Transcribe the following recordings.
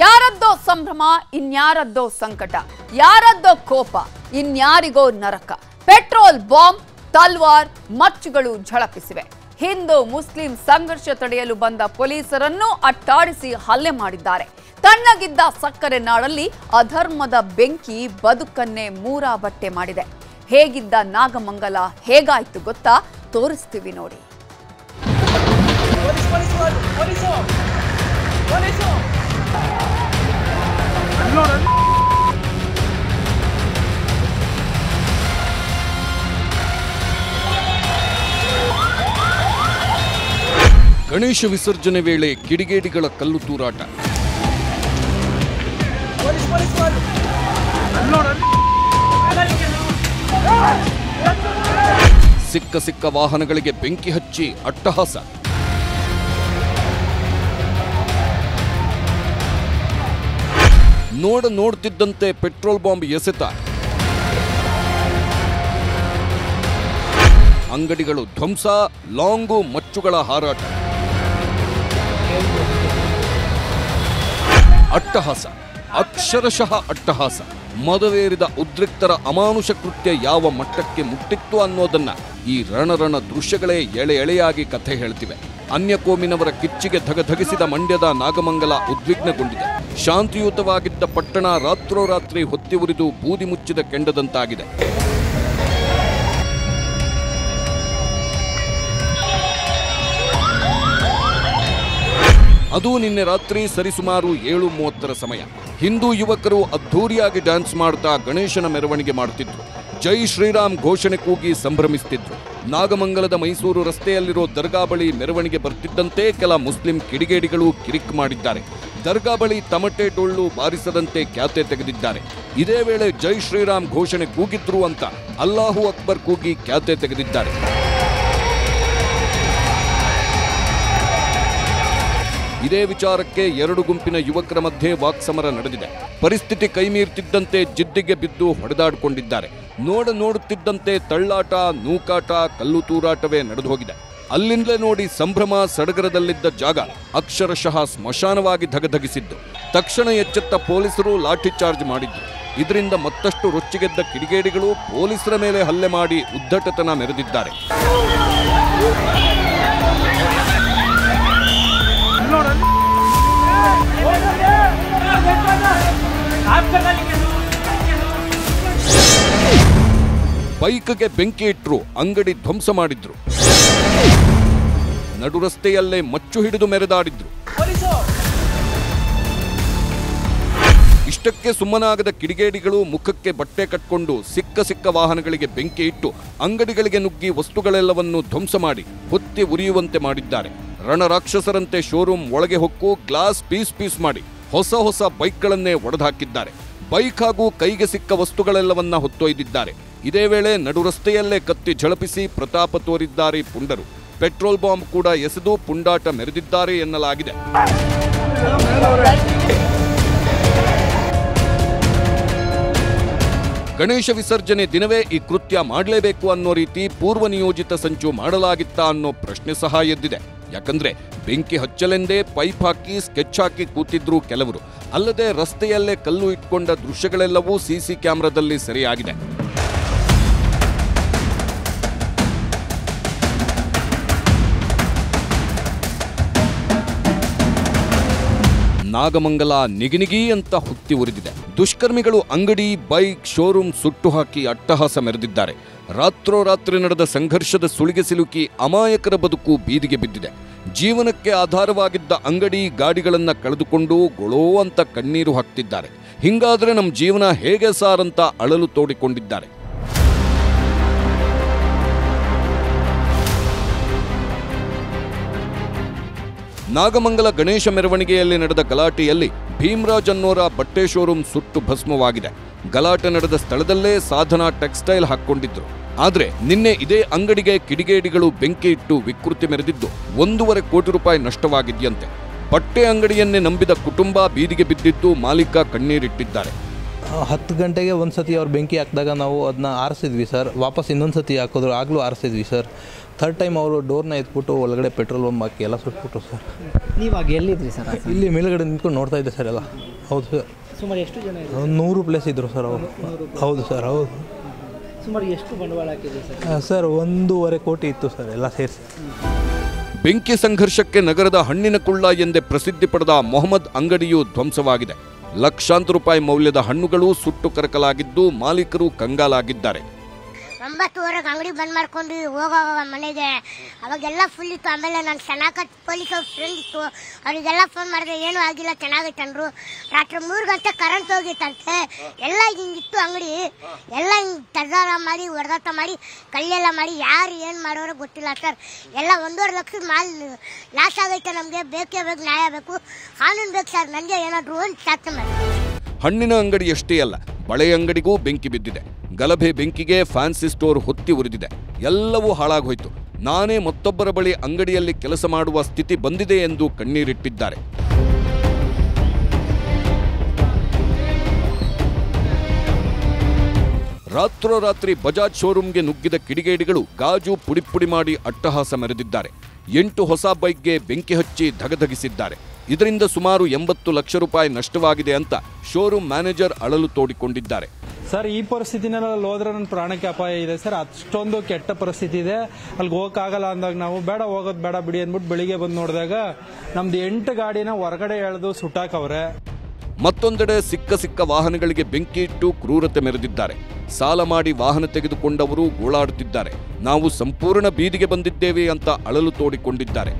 ಯಾರದ್ದೋ ಸಂಭ್ರಮ, ಇನ್ಯಾರದ್ದೋ ಸಂಕಟ. ಯಾರದ್ದೋ ಕೋಪ, ಇನ್ಯಾರಿಗೋ ನರಕ. ಪೆಟ್ರೋಲ್ ಬಾಂಬ್, ತಲ್ವಾರ್, ಮಚ್ಚುಗಳು ಝಳಪಿಸಿವೆ. ಹಿಂದೂ ಮುಸ್ಲಿಂ ಸಂಘರ್ಷ ತಡೆಯಲು ಬಂದ ಪೊಲೀಸರನ್ನು ಅಟ್ಟಾಡಿಸಿ ಹಲ್ಲೆ ಮಾಡಿದ್ದಾರೆ. ತಣ್ಣಗಿದ್ದ ಸಕ್ಕರೆ ನಾಡಲ್ಲಿ ಅಧರ್ಮದ ಬೆಂಕಿ ಬದುಕನ್ನೇ ಮೂರಾ ಬಟ್ಟೆ ಮಾಡಿದೆ. ಹೇಗಿದ್ದ ನಾಗಮಂಗಲ, ಹೇಗಾಯ್ತು ಗೊತ್ತಾ? ತೋರಿಸ್ತೀವಿ ನೋಡಿ. ಗಣೇಶ ವಿಸರ್ಜನೆ ವೇಳೆ ಕಿಡಿಗೇಡಿಗಳ ಕಲ್ಲು ತೂರಾಟ. ಸಿಕ್ಕ ಸಿಕ್ಕ ವಾಹನಗಳಿಗೆ ಬೆಂಕಿ ಹಚ್ಚಿ ಅಟ್ಟಹಾಸ. ನೋಡ ನೋಡ್ತಿದ್ದಂತೆ ಪೆಟ್ರೋಲ್ ಬಾಂಬ್ ಎಸೆತ ಅಂಗಡಿಗಳು ಧ್ವಂಸ, ಲಾಂಗು ಮಚ್ಚುಗಳ ಹಾರಾಟ. ಅಟ್ಟಹಾಸ, ಅಕ್ಷರಶಃ ಅಟ್ಟಹಾಸ. ಮದವೇರಿದ ಉದ್ರಿಕ್ತರ ಅಮಾನುಷ ಕೃತ್ಯ ಯಾವ ಮಟ್ಟಕ್ಕೆ ಮುಟ್ಟಿತ್ತು ಅನ್ನೋದನ್ನ ಈ ರಣರಣ ದೃಶ್ಯಗಳೇ ಎಳೆ ಎಳೆಯಾಗಿ ಕಥೆ ಹೇಳ್ತಿವೆ. ಅನ್ಯ ಕೋಮಿನವರ ಕಿಚ್ಚಿಗೆ ಧಗಧಗಿಸಿದ ಮಂಡ್ಯದ ನಾಗಮಂಗಲ ಉದ್ವಿಗ್ನಗೊಂಡಿದೆ. ಶಾಂತಿಯುತವಾಗಿದ್ದ ಪಟ್ಟಣ ರಾತ್ರೋರಾತ್ರಿ ಹೊತ್ತಿ ಉರಿದು ಬೂದಿ ಮುಚ್ಚಿದ ಕೆಂಡದಂತಾಗಿದೆ. ಅದು ನಿನ್ನೆ ರಾತ್ರಿ ಸರಿಸುಮಾರು ಏಳು ಮೂವತ್ತರ ಸಮಯ. ಹಿಂದೂ ಯುವಕರು ಅದ್ಧೂರಿಯಾಗಿ ಡ್ಯಾನ್ಸ್ ಮಾಡ್ತಾ ಗಣೇಶನ ಮೆರವಣಿಗೆ ಮಾಡುತ್ತಿದ್ರು ಜೈ ಶ್ರೀರಾಮ್ ಘೋಷಣೆ ಕೂಗಿ ಸಂಭ್ರಮಿಸುತ್ತಿದ್ರು ನಾಗಮಂಗಲದ ಮೈಸೂರು ರಸ್ತೆಯಲ್ಲಿರೋ ದರ್ಗಾ ಬಳಿ ಮೆರವಣಿಗೆ ಬರ್ತಿದ್ದಂತೆ ಕೆಲ ಮುಸ್ಲಿಂ ಕಿಡಿಗೇಡಿಗಳು ಕಿರಿಕ್ ಮಾಡಿದ್ದಾರೆ. ದರ್ಗಾ ಬಳಿ ತಮಟೆ ಡೊಳ್ಳು ಬಾರಿಸದಂತೆ ಖ್ಯಾತೆ ತೆಗೆದಿದ್ದಾರೆ. ಇದೇ ವೇಳೆ ಜೈ ಶ್ರೀರಾಮ್ ಘೋಷಣೆ ಕೂಗಿದ್ರು ಅಂತ ಅಲ್ಲಾಹು ಅಕ್ಬರ್ ಕೂಗಿ ಖ್ಯಾತೆ ತೆಗೆದಿದ್ದಾರೆ. ಇದೇ ವಿಚಾರಕ್ಕೆ ಎರಡು ಗುಂಪಿನ ಯುವಕರ ಮಧ್ಯೆ ವಾಕ್ಸಮರ ನಡೆದಿದೆ. ಪರಿಸ್ಥಿತಿ ಕೈಮೀರ್ತಿದ್ದಂತೆ ಜಿದ್ದಿಗೆ ಬಿದ್ದು ಹೊಡೆದಾಡಿಕೊಂಡಿದ್ದಾರೆ. ನೋಡ ನೋಡುತ್ತಿದ್ದಂತೆ ತಳ್ಳಾಟ, ನೂಕಾಟ, ಕಲ್ಲು ತೂರಾಟವೇ ನಡೆದು ಹೋಗಿದೆ ಅಲ್ಲಿಂದಲೇ ನೋಡಿ ಸಂಭ್ರಮ ಸಡಗರದಲ್ಲಿದ್ದ ಜಾಗ ಅಕ್ಷರಶಃ ಸ್ಮಶಾನವಾಗಿ ಧಗಧಗಿಸಿದ್ದು ತಕ್ಷಣ ಎಚ್ಚೆತ್ತ ಪೊಲೀಸರು ಲಾಠಿ ಚಾರ್ಜ್ ಮಾಡಿದ್ದು. ಇದರಿಂದ ಮತ್ತಷ್ಟು ರೊಚ್ಚಿಗೆದ್ದ ಕಿಡಿಗೇಡಿಗಳು ಪೊಲೀಸರ ಮೇಲೆ ಹಲ್ಲೆ ಮಾಡಿ ಉದ್ದಟತನ ಮೆರೆದಿದ್ದಾರೆ. ಬೈಕ್ಗೆ ಬೆಂಕಿ ಇಟ್ಟರು ಅಂಗಡಿ ಧ್ವಂಸ ಮಾಡಿದ್ರು. ನಡು ರಸ್ತೆಯಲ್ಲೇ ಮಚ್ಚು ಹಿಡಿದು ಮೆರೆದಾಡಿದ್ರು. ಇಷ್ಟಕ್ಕೆ ಸುಮ್ಮನಾಗದ ಕಿಡಿಗೇಡಿಗಳು ಮುಖಕ್ಕೆ ಬಟ್ಟೆ ಕಟ್ಕೊಂಡು ಸಿಕ್ಕ ಸಿಕ್ಕ ವಾಹನಗಳಿಗೆ ಬೆಂಕಿ ಇಟ್ಟು, ಅಂಗಡಿಗಳಿಗೆ ನುಗ್ಗಿ ವಸ್ತುಗಳೆಲ್ಲವನ್ನು ಧ್ವಂಸ ಮಾಡಿ ಹೊತ್ತಿ ಉರಿಯುವಂತೆ ಮಾಡಿದ್ದಾರೆ. ರಣರಾಕ್ಷಸರಂತೆ ಶೋರೂಮ್ ಒಳಗೆ ಹೊಕ್ಕು, ಗ್ಲಾಸ್ ಪೀಸ್ ಪೀಸ್ ಮಾಡಿ ಹೊಸ ಹೊಸ ಬೈಕ್ಗಳನ್ನೇ ಒಡೆದಾಕಿದ್ದಾರೆ. ಬೈಕ್ ಹಾಗೂ ಕೈಗೆ ಸಿಕ್ಕ ವಸ್ತುಗಳೆಲ್ಲವನ್ನ ಹೊತ್ತೊಯ್ದಿದ್ದಾರೆ. ಇದೇ ವೇಳೆ ನಡು ರಸ್ತೆಯಲ್ಲೇ ಕತ್ತಿ ಝಳಪಿಸಿ ಪ್ರತಾಪ ತೋರಿದ್ದಾರೆ ಪುಂಡರು. ಪೆಟ್ರೋಲ್ ಬಾಂಬ್ ಕೂಡ ಎಸೆದು ಪುಂಡಾಟ ಮೆರೆದಿದ್ದಾರೆ ಎನ್ನಲಾಗಿದೆ. ಗಣೇಶ ವಿಸರ್ಜನೆ ದಿನವೇ ಈ ಕೃತ್ಯ ಮಾಡಲೇಬೇಕು ಅನ್ನೋ ರೀತಿ ಪೂರ್ವ ನಿಯೋಜಿತ ಸಂಚು ಮಾಡಲಾಗಿತ್ತಾ ಅನ್ನೋ ಪ್ರಶ್ನೆ ಸಹ ಎದ್ದಿದೆ. ಯಾಕಂದ್ರೆ ಬೆಂಕಿ ಹಚ್ಚಲೆಂದೇ ಪೈಪ್ ಹಾಕಿ, ಸ್ಕೆಚ್ ಹಾಕಿ ಕೂತಿದ್ರು ಕೆಲವರು. ಅಲ್ಲದೆ ರಸ್ತೆಯಲ್ಲೇ ಕಲ್ಲು ಇಟ್ಕೊಂಡ ದೃಶ್ಯಗಳೆಲ್ಲವೂ ಸಿಸಿ ಕ್ಯಾಮೆರಾದಲ್ಲಿ ಸೆರೆಯಾಗಿದೆ. ನಾಗಮಂಗಲ ನಿಗಿನಿಗಿ ಅಂತ ಹುತ್ತಿ ಉರಿದಿದೆ. ದುಷ್ಕರ್ಮಿಗಳು ಅಂಗಡಿ, ಬೈಕ್, ಶೋರೂಮ್ ಸುಟ್ಟು ಹಾಕಿ ಅಟ್ಟಹಾಸ ಮೆರೆದಿದ್ದಾರೆ. ರಾತ್ರೋರಾತ್ರಿ ನಡೆದ ಸಂಘರ್ಷದ ಸುಳಿಗೆ ಸಿಲುಕಿ ಅಮಾಯಕರ ಬದುಕು ಬೀದಿಗೆ ಬಿದ್ದಿದೆ. ಜೀವನಕ್ಕೆ ಆಧಾರವಾಗಿದ್ದ ಅಂಗಡಿ ಗಾಡಿಗಳನ್ನ ಕಳೆದುಕೊಂಡು ಗೊಳೋ ಅಂತ ಕಣ್ಣೀರು ಹಾಕ್ತಿದ್ದಾರೆ. ಹಿಂಗಾದ್ರೆ ನಮ್ಮ ಜೀವನ ಹೇಗೆ ಸಾರ್ ಅಂತ ಅಳಲು ತೋಡಿಕೊಂಡಿದ್ದಾರೆ. ನಾಗಮಂಗಲ ಗಣೇಶ ಮೆರವಣಿಗೆಯಲ್ಲಿ ನಡೆದ ಗಲಾಟೆಯಲ್ಲಿ ಭೀಮರಾಜ್ ಅನ್ನೋರ ಬಟ್ಟೆ ಶೋರೂಮ್ ಸುಟ್ಟು ಭಸ್ಮವಾಗಿದೆ. ಗಲಾಟೆ ನಡೆದ ಸ್ಥಳದಲ್ಲೇ ಸಾಧನಾ ಟೆಕ್ಸ್ಟೈಲ್ ಹಾಕ್ಕೊಂಡಿದ್ರು. ಆದರೆ ನಿನ್ನೆ ಇದೇ ಅಂಗಡಿಗೆ ಕಿಡಿಗೇಡಿಗಳು ಬೆಂಕಿ ಇಟ್ಟು ವಿಕೃತಿ ಮೆರೆದಿದ್ದು ಒಂದೂವರೆ ಕೋಟಿ ರೂಪಾಯಿ ನಷ್ಟವಾಗಿದೆಯಂತೆ. ಬಟ್ಟೆ ಅಂಗಡಿಯನ್ನೇ ನಂಬಿದ ಕುಟುಂಬ ಬೀದಿಗೆ ಬಿದ್ದಿದ್ದು ಮಾಲೀಕ ಕಣ್ಣೀರಿಟ್ಟಿದ್ದಾರೆ. ಹತ್ತು ಗಂಟೆಗೆ ಒಂದು ಸತಿ ಅವ್ರು ಬೆಂಕಿ ಹಾಕಿದಾಗ ನಾವು ಅದನ್ನ ಆರಿಸಿದ್ವಿ ಸರ್. ವಾಪಸ್ ಇನ್ನೊಂದು ಸತಿ ಹಾಕಿದ್ರು, ಆಗಲೂ ಆರಿಸಿದ್ವಿ ಸರ್. ಥರ್ಡ್ ಟೈಮ್ ಅವರು ಡೋರ್ನ ಎತ್ಬಿಟ್ಟು ಒಳಗಡೆ ಪೆಟ್ರೋಲ್ ಬಂಬ್ ಹಾಕಿ ಎಲ್ಲ ಸುಟ್ಬಿಟ್ರು ಸರ್ ನೀವಾಗ ಎಲ್ಲಿದ್ರಿ ಸರ್ ಇಲ್ಲಿ ಮೇಲ್ಗಡೆ ನಿಂತ್ಕೊಂಡು ನೋಡ್ತಾ ಇದ್ದೆ ಸರ್ ಎಲ್ಲ. ಹೌದು ಸರ್ ಸುಮಾರು ಎಷ್ಟು ಜನ ನೂರು ಪ್ಲೇಸ್ ಇದ್ದರು ಸರ್ ಅವರು. ಹೌದು ಸರ್ ಹೌದು. ಸುಮಾರು ಎಷ್ಟು ಬಂಡವಾಳ ಹಾಕಿದ್ರಿ ಸರ್ ಸರ್ ಒಂದೂವರೆ ಕೋಟಿ ಇತ್ತು ಸರ್ ಎಲ್ಲ ಸೇರಿಸಿ. ಬೆಂಕಿ ಸಂಘರ್ಷಕ್ಕೆ ನಗರದ ಹಣ್ಣಿನ ಕುಳ್ಳ ಎಂದೇ ಪ್ರಸಿದ್ಧಿ ಪಡೆದ ಮೊಹಮ್ಮದ್ ಅಂಗಡಿಯು ಧ್ವಂಸವಾಗಿದೆ. ಲಕ್ಷಾಂತರ ರೂಪಾಯಿ ಮೌಲ್ಯದ ಹಣ್ಣುಗಳು ಸುಟ್ಟು ಕರಕಲಾಗಿದ್ದು ಮಾಲೀಕರು ಕಂಗಾಲಾಗಿದ್ದಾರೆ. ಒಂಬತ್ತುವರೆಗೆ ಅಂಗಡಿ ಬಂದ್ ಮಾಡ್ಕೊಂಡು ಹೋಗೋವಾಗ ಮನೆಗೆ. ಅವಾಗೆಲ್ಲ ಫುಲ್ ಇತ್ತು. ಆಮೇಲೆ ನಾನು ಚೆನ್ನಾಗಿ ಪೊಲೀಸ್ ಫ್ರೆಂಡ್ ಇತ್ತು. ಅವರಿಗೆಲ್ಲ ಫೋನ್ ಮಾಡಿದೆ, ಏನೂ ಆಗಿಲ್ಲ, ಚೆನ್ನಾಗೈತೆ ಅಂದ್ರು. ರಾತ್ರಿ ಮೂರು ಗಂಟೆ ಕರೆಂಟ್ ಹೋಗಿತ್ತಂತೆ. ಎಲ್ಲ ಹಿಂಗಿತ್ತು ಅಂಗಡಿ. ಎಲ್ಲ ಹಿಂಗೆ ತರ್ದಾರ ಮಾಡಿ ಹೊಡೆದಾಟ ಮಾಡಿ ಕಲ್ಲೆಲ್ಲ ಮಾಡಿ, ಯಾರು ಏನು ಮಾಡೋರೋ ಗೊತ್ತಿಲ್ಲ ಸರ್. ಎಲ್ಲ ಒಂದೂವರೆ ಲಕ್ಷದ ಮಾಲ್ ಲಾಸ್ ಆಗೈತೆ ನಮಗೆ. ಬೇಕೇ ಬೇಕು, ನ್ಯಾಯ ಬೇಕು. ಕಾನೂನು ಬೇಕು ಸರ್. ನನಗೆ ಏನಾದರೂ ಒಂದು ಶಾಸ್ತ್ರ ಮಾಡಿ ಹಣ್ಣಿನ ಅಂಗಡಿ ಅಷ್ಟೇ ಅಲ್ಲ, ಬಳೆ ಅಂಗಡಿಗೂ ಬೆಂಕಿ ಬಿದ್ದಿದೆ. ಗಲಭೆ ಬೆಂಕಿಗೆ ಫ್ಯಾನ್ಸಿ ಸ್ಟೋರ್ ಹೊತ್ತಿ ಉರಿದಿದೆ. ಎಲ್ಲವೂ ಹಾಳಾಗೋಯ್ತು. ನಾನೇ ಮತ್ತೊಬ್ಬರ ಬಳಿ ಅಂಗಡಿಯಲ್ಲಿ ಕೆಲಸ ಮಾಡುವ ಸ್ಥಿತಿ ಬಂದಿದೆ ಎಂದು ಕಣ್ಣೀರಿಟ್ಟಿದ್ದಾರೆ. ರಾತ್ರೋರಾತ್ರಿ ಬಜಾಜ್ ಶೋರೂಮ್ಗೆ ನುಗ್ಗಿದ ಕಿಡಿಗೇಡಿಗಳು ಗಾಜು ಪುಡಿಪುಡಿ ಮಾಡಿ ಅಟ್ಟಹಾಸ ಮೆರೆದಿದ್ದಾರೆ. ಎಂಟು ಹೊಸ ಬೈಕ್ಗೆ ಬೆಂಕಿ ಹಚ್ಚಿ ಧಗಧಗಿಸಿದ್ದಾರೆ. ಇದರಿಂದ ಸುಮಾರು ಎಂಬತ್ತು ಲಕ್ಷ ರೂಪಾಯಿ ನಷ್ಟವಾಗಿದೆ ಅಂತ ಶೋರೂಮ್ ಮ್ಯಾನೇಜರ್ ಅಳಲು ತೋಡಿಕೊಂಡಿದ್ದಾರೆ. ಸರ್, ಈ ಪರಿಸ್ಥಿತಿನಲ್ಲಿ ಅಲ್ಲಿ ಹೋದ್ರೆ ನನ್ನ ಪ್ರಾಣಕ್ಕೆ ಅಪಾಯ ಇದೆ ಸರ್. ಅಷ್ಟೊಂದು ಕೆಟ್ಟ ಪರಿಸ್ಥಿತಿ ಇದೆ. ಅಲ್ಲಿಗೆ ಹೋಗಕ್ಕಾಗಲ್ಲ ಅಂದಾಗ ನಾವು, ಬೇಡ, ಹೋಗೋದು ಬೇಡ ಬಿಡಿ ಅಂದ್ಬಿಟ್ಟು ಬೆಳಿಗ್ಗೆ ಬಂದು ನೋಡಿದಾಗ ನಮ್ದು ಎಂಟು ಗಾಡಿನ ಹೊರಗಡೆ ಎಳೆದು ಸುಟ್ಟಾಕವ್ರೆ. ಮತ್ತೊಂದೆಡೆ ಸಿಕ್ಕ ಸಿಕ್ಕ ವಾಹನಗಳಿಗೆ ಬೆಂಕಿ ಇಟ್ಟು ಕ್ರೂರತೆ ಮೆರೆದಿದ್ದಾರೆ. ಸಾಲ ಮಾಡಿ ವಾಹನ ತೆಗೆದುಕೊಂಡವರು ಗೋಳಾಡುತ್ತಿದ್ದಾರೆ. ನಾವು ಸಂಪೂರ್ಣ ಬೀದಿಗೆ ಬಂದಿದ್ದೇವೆ ಅಂತ ಅಳಲು ತೋಡಿಕೊಂಡಿದ್ದಾರೆ.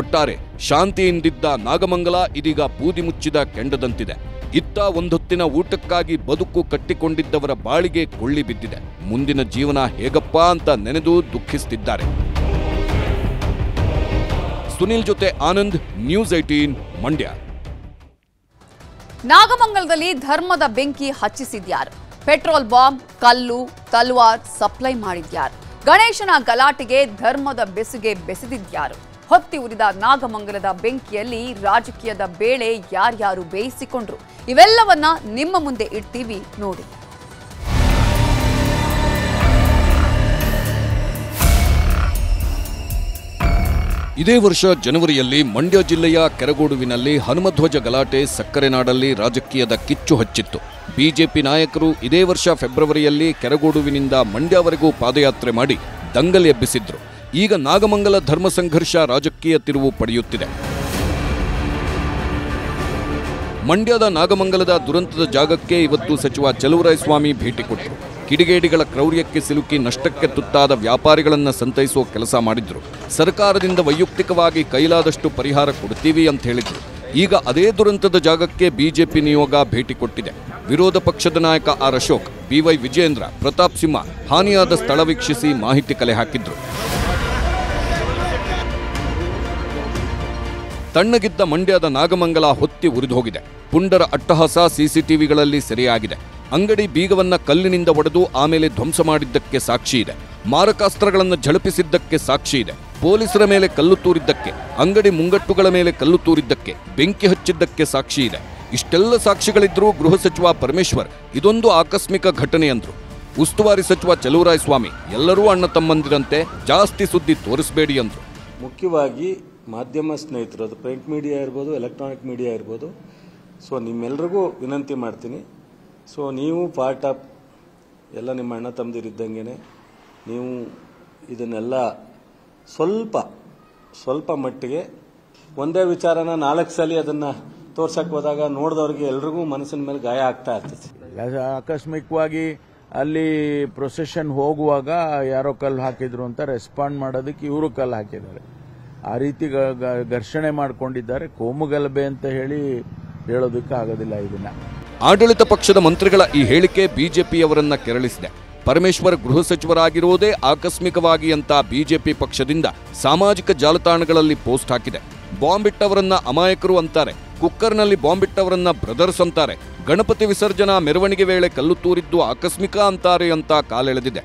ಒಟ್ಟಾರೆ ಶಾಂತಿಯಿಂದಿದ್ದ ನಾಗಮಂಗಲ ಇದೀಗ ಬೂದಿ ಮುಚ್ಚಿದ ಕೆಂಡದಂತಿದೆ. ಇತ್ತ ಒಂದೊತ್ತಿನ ಊಟಕ್ಕಾಗಿ ಬದುಕು ಕಟ್ಟಿಕೊಂಡಿದ್ದವರ ಬಾಳಿಗೆ ಕೊಳ್ಳಿ ಬಿದ್ದಿದೆ. ಮುಂದಿನ ಜೀವನ ಹೇಗಪ್ಪ ಅಂತ ನೆನೆದು ದುಃಖಿಸುತ್ತಿದ್ದಾರೆ ಸುನಿಲ್ ಜೊತೆ ಆನಂದ್, ನ್ಯೂಸ್ ಏಟೀನ್ ಮಂಡ್ಯ. ನಾಗಮಂಗಲದಲ್ಲಿ ಧರ್ಮದ ಬೆಂಕಿ ಹಚ್ಚಿಸಿದ್ಯಾರು. ಪೆಟ್ರೋಲ್ ಬಾಂಬ್, ಕಲ್ಲು, ತಲ್ವಾರ್ ಸಪ್ಲೈ ಮಾಡಿದ್ಯಾರು. ಗಣೇಶನ ಗಲಾಟೆಗೆ ಧರ್ಮದ ಬೆಸುಗೆ ಬೆಸೆದಿದ್ಯಾರು. ಹೊತ್ತಿ ಉರಿದ ನಾಗಮಂಗಲದ ಬೆಂಕಿಯಲ್ಲಿ ರಾಜಕೀಯದ ಬೇಳೆ ಯಾರ್ಯಾರು ಬೇಯಿಸಿಕೊಂಡ್ರು? ಇವೆಲ್ಲವನ್ನ ನಿಮ್ಮ ಮುಂದೆ ಇಡ್ತೀವಿ ನೋಡಿ. ಇದೇ ವರ್ಷ ಜನವರಿಯಲ್ಲಿ ಮಂಡ್ಯ ಜಿಲ್ಲೆಯ ಕೆರಗೋಡುವಿನಲ್ಲಿ ಹನುಮಧ್ವಜ ಗಲಾಟೆ ಸಕ್ಕರೆ ನಾಡಲ್ಲಿ ರಾಜಕೀಯದ ಕಿಚ್ಚು ಹಚ್ಚಿತ್ತು. ಬಿಜೆಪಿ ನಾಯಕರು ಇದೇ ವರ್ಷ ಫೆಬ್ರವರಿಯಲ್ಲಿ ಕೆರಗೋಡುವಿನಿಂದ ಮಂಡ್ಯವರೆಗೂ ಪಾದಯಾತ್ರೆ ಮಾಡಿ ದಂಗಲ್ ಎಬ್ಬಿಸಿದ್ರು. ಈಗ ನಾಗಮಂಗಲ ಧರ್ಮ ಸಂಘರ್ಷ ರಾಜಕೀಯ ತಿರುವು ಪಡೆಯುತ್ತಿದೆ. ಮಂಡ್ಯದ ನಾಗಮಂಗಲದ ದುರಂತದ ಜಾಗಕ್ಕೆ ಇವತ್ತು ಸಚಿವ ಚಲುವರಾಯಸ್ವಾಮಿ ಭೇಟಿ ಕೊಟ್ಟರು. ಕಿಡಿಗೇಡಿಗಳ ಕ್ರೌರ್ಯಕ್ಕೆ ಸಿಲುಕಿ ನಷ್ಟಕ್ಕೆ ತುತ್ತಾದ ವ್ಯಾಪಾರಿಗಳನ್ನು ಸಂತೈಸುವ ಕೆಲಸ ಮಾಡಿದ್ರು. ಸರ್ಕಾರದಿಂದ ವೈಯಕ್ತಿಕವಾಗಿ ಕೈಲಾದಷ್ಟು ಪರಿಹಾರ ಕೊಡ್ತೀವಿ ಅಂತ ಹೇಳಿದ್ರು. ಈಗ ಅದೇ ದುರಂತದ ಜಾಗಕ್ಕೆ ಬಿಜೆಪಿ ನಿಯೋಗ ಭೇಟಿ ಕೊಟ್ಟಿದೆ. ವಿರೋಧ ಪಕ್ಷದ ನಾಯಕ R Ashok B Y Vijendra Pratap Simha ಹಾನಿಯಾದ ಸ್ಥಳ ವೀಕ್ಷಿಸಿ ಮಾಹಿತಿ ಕಲೆ ಹಾಕಿದ್ರು. ತಣ್ಣಗಿದ್ದ ಮಂಡ್ಯದ ನಾಗಮಂಗಲ ಹೊತ್ತಿ ಉರಿದೋಗಿದೆ. ಪುಂಡರ ಅಟ್ಟಹಾಸ ಸಿಸಿಟಿವಿಗಳಲ್ಲಿ ಸೆರೆಯಾಗಿದೆ. ಅಂಗಡಿ ಬೀಗವನ್ನ ಕಲ್ಲಿನಿಂದ ಒಡೆದು ಆಮೇಲೆ ಧ್ವಂಸ ಮಾಡಿದ್ದಕ್ಕೆ ಸಾಕ್ಷಿ ಇದೆ. ಮಾರಕಾಸ್ತ್ರಗಳನ್ನು ಝಳಪಿಸಿದ್ದಕ್ಕೆ ಸಾಕ್ಷಿ ಇದೆ. ಪೊಲೀಸರ ಮೇಲೆ ಕಲ್ಲು ತೂರಿದ್ದಕ್ಕೆ, ಅಂಗಡಿ ಮುಂಗಟ್ಟುಗಳ ಮೇಲೆ ಕಲ್ಲು ತೂರಿದ್ದಕ್ಕೆ, ಬೆಂಕಿ ಹಚ್ಚಿದ್ದಕ್ಕೆ ಸಾಕ್ಷಿ ಇದೆ. ಇಷ್ಟೆಲ್ಲ ಸಾಕ್ಷಿಗಳಿದ್ದರೂ ಗೃಹ ಸಚಿವ ಪರಮೇಶ್ವರ್, ಇದೊಂದು ಆಕಸ್ಮಿಕ ಘಟನೆ ಅಂದ್ರು. ಉಸ್ತುವಾರಿ ಸಚಿವ ಚಲುವರಾಯಸ್ವಾಮಿ, ಎಲ್ಲರೂ ಅಣ್ಣ ತಮ್ಮಂದಿರಂತೆ ಜಾಸ್ತಿ ಸುದ್ದಿ ತೋರಿಸಬೇಡಿ ಅಂದ್ರು. ಮುಖ್ಯವಾಗಿ ಮಾಧ್ಯಮ ಸ್ನೇಹಿತರು, ಅದು ಪ್ರಿಂಟ್ ಮೀಡಿಯಾ ಇರ್ಬೋದು ಎಲೆಕ್ಟ್ರಾನಿಕ್ ಮೀಡಿಯಾ ಇರ್ಬೋದು. ಸೊ ನಿಮ್ಮೆಲ್ರಿಗೂ ವಿನಂತಿ ಮಾಡ್ತೀನಿ. ಸೊ ನೀವು ಪಾರ್ಟ್ ಆಫ್ ಎಲ್ಲ ನಿಮ್ಮ ಅಣ್ಣ ತಮ್ಮದಿರಿದ್ದಂಗೆ ನೀವು ಇದನ್ನೆಲ್ಲ ಸ್ವಲ್ಪ ಸ್ವಲ್ಪ ಮಟ್ಟಿಗೆ ಒಂದೇ ವಿಚಾರನ ನಾಲ್ಕು ಸಲ ಅದನ್ನು ತೋರ್ಸಕ್ಕೆ ಹೋದಾಗ ನೋಡಿದವ್ರಿಗೆ ಎಲ್ರಿಗೂ ಮನಸ್ಸಿನ ಮೇಲೆ ಗಾಯ ಆಗ್ತಾ ಇರ್ತದೆ. ಆಕಸ್ಮಿಕವಾಗಿ ಅಲ್ಲಿ ಪ್ರೊಸೆಷನ್ ಹೋಗುವಾಗ ಯಾರೋ ಕಲ್ಲು ಹಾಕಿದ್ರು ಅಂತ ರೆಸ್ಪಾಂಡ್ ಮಾಡೋದಕ್ಕೆ ಇವರು ಕಲ್ಲು ಹಾಕಿದ್ದಾರೆ. ಆ ರೀತಿ ಘರ್ಷಣೆ ಮಾಡಿಕೊಂಡಿದ್ದಾರೆ. ಕೋಮುಗಲಭೆ ಅಂತ ಹೇಳಿ ಹೇಳೋದಕ್ಕೆ ಆಗೋದಿಲ್ಲ ಇದನ್ನ. ಆಡಳಿತ ಪಕ್ಷದ ಮಂತ್ರಿಗಳ ಈ ಹೇಳಿಕೆ ಬಿಜೆಪಿಯವರನ್ನ ಕೆರಳಿಸಿದೆ. ಪರಮೇಶ್ವರ್ ಗೃಹ ಸಚಿವರಾಗಿರೋದೇ ಆಕಸ್ಮಿಕವಾಗಿ ಅಂತ ಬಿಜೆಪಿ ಪಕ್ಷದಿಂದ ಸಾಮಾಜಿಕ ಜಾಲತಾಣಗಳಲ್ಲಿ ಪೋಸ್ಟ್ ಹಾಕಿದೆ. ಬಾಂಬ್ ಇಟ್ಟವರನ್ನ ಅಮಾಯಕರು ಅಂತಾರೆ. ಕುಕ್ಕರ್ನಲ್ಲಿ ಬಾಂಬ್ ಇಟ್ಟವರನ್ನ ಬ್ರದರ್ಸ್ ಅಂತಾರೆ. ಗಣಪತಿ ವಿಸರ್ಜನಾ ಮೆರವಣಿಗೆ ವೇಳೆ ಕಲ್ಲು ತೂರಿದ್ದು ಆಕಸ್ಮಿಕ ಅಂತಾರೆ ಅಂತ ಕಾಲೆಳೆದಿದೆ.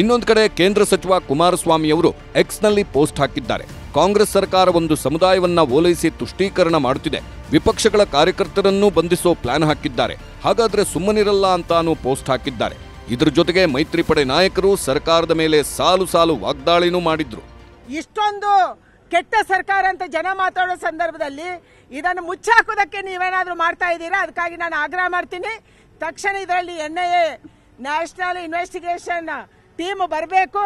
ಇನ್ನೊಂದು ಕಡೆ ಕೇಂದ್ರ ಸಚಿವ ಕುಮಾರಸ್ವಾಮಿಯವರು ಎಕ್ಸ್ನಲ್ಲಿ ಪೋಸ್ಟ್ ಹಾಕಿದ್ದಾರೆ. ಕಾಂಗ್ರೆಸ್ ಸರ್ಕಾರ ಒಂದು ಸಮುದಾಯವನ್ನ ಓಲೈಸಿ ತುಷ್ಟೀಕರಣ ಮಾಡುತ್ತಿದೆ. ವಿಪಕ್ಷಗಳ ಕಾರ್ಯಕರ್ತರನ್ನೂ ಬಂಧಿಸೋ ಪ್ಲಾನ್ ಹಾಕಿದ್ದಾರೆ. ಹಾಗಾದ್ರೆ ಸುಮ್ಮನಿರಲ್ಲ ಅಂತಾನೂ ಪೋಸ್ಟ್ ಹಾಕಿದ್ದಾರೆ. ಇದ್ರ ಜೊತೆಗೆ ಮೈತ್ರಿ ಪಡೆ ನಾಯಕರು ಸರ್ಕಾರದ ಮೇಲೆ ಸಾಲು ಸಾಲು ವಾಗ್ದಾಳಿನೂ ಮಾಡಿದ್ರು. ಇಷ್ಟೊಂದು ಕೆಟ್ಟ ಸರ್ಕಾರ ಅಂತ ಜನ ಮಾತಾಡೋ ಸಂದರ್ಭದಲ್ಲಿ ಇದನ್ನು ಮುಚ್ಚಾಕೋದಕ್ಕೆ ನೀವೇನಾದ್ರೂ ಮಾಡ್ತಾ ಇದ್ದೀರಾ? ಅದಕ್ಕಾಗಿ ನಾನು ಆಗ್ರಹ ಮಾಡ್ತೀನಿ. ತಕ್ಷಣ ಇದರಲ್ಲಿ N I A national investigation team ಬರಬೇಕು.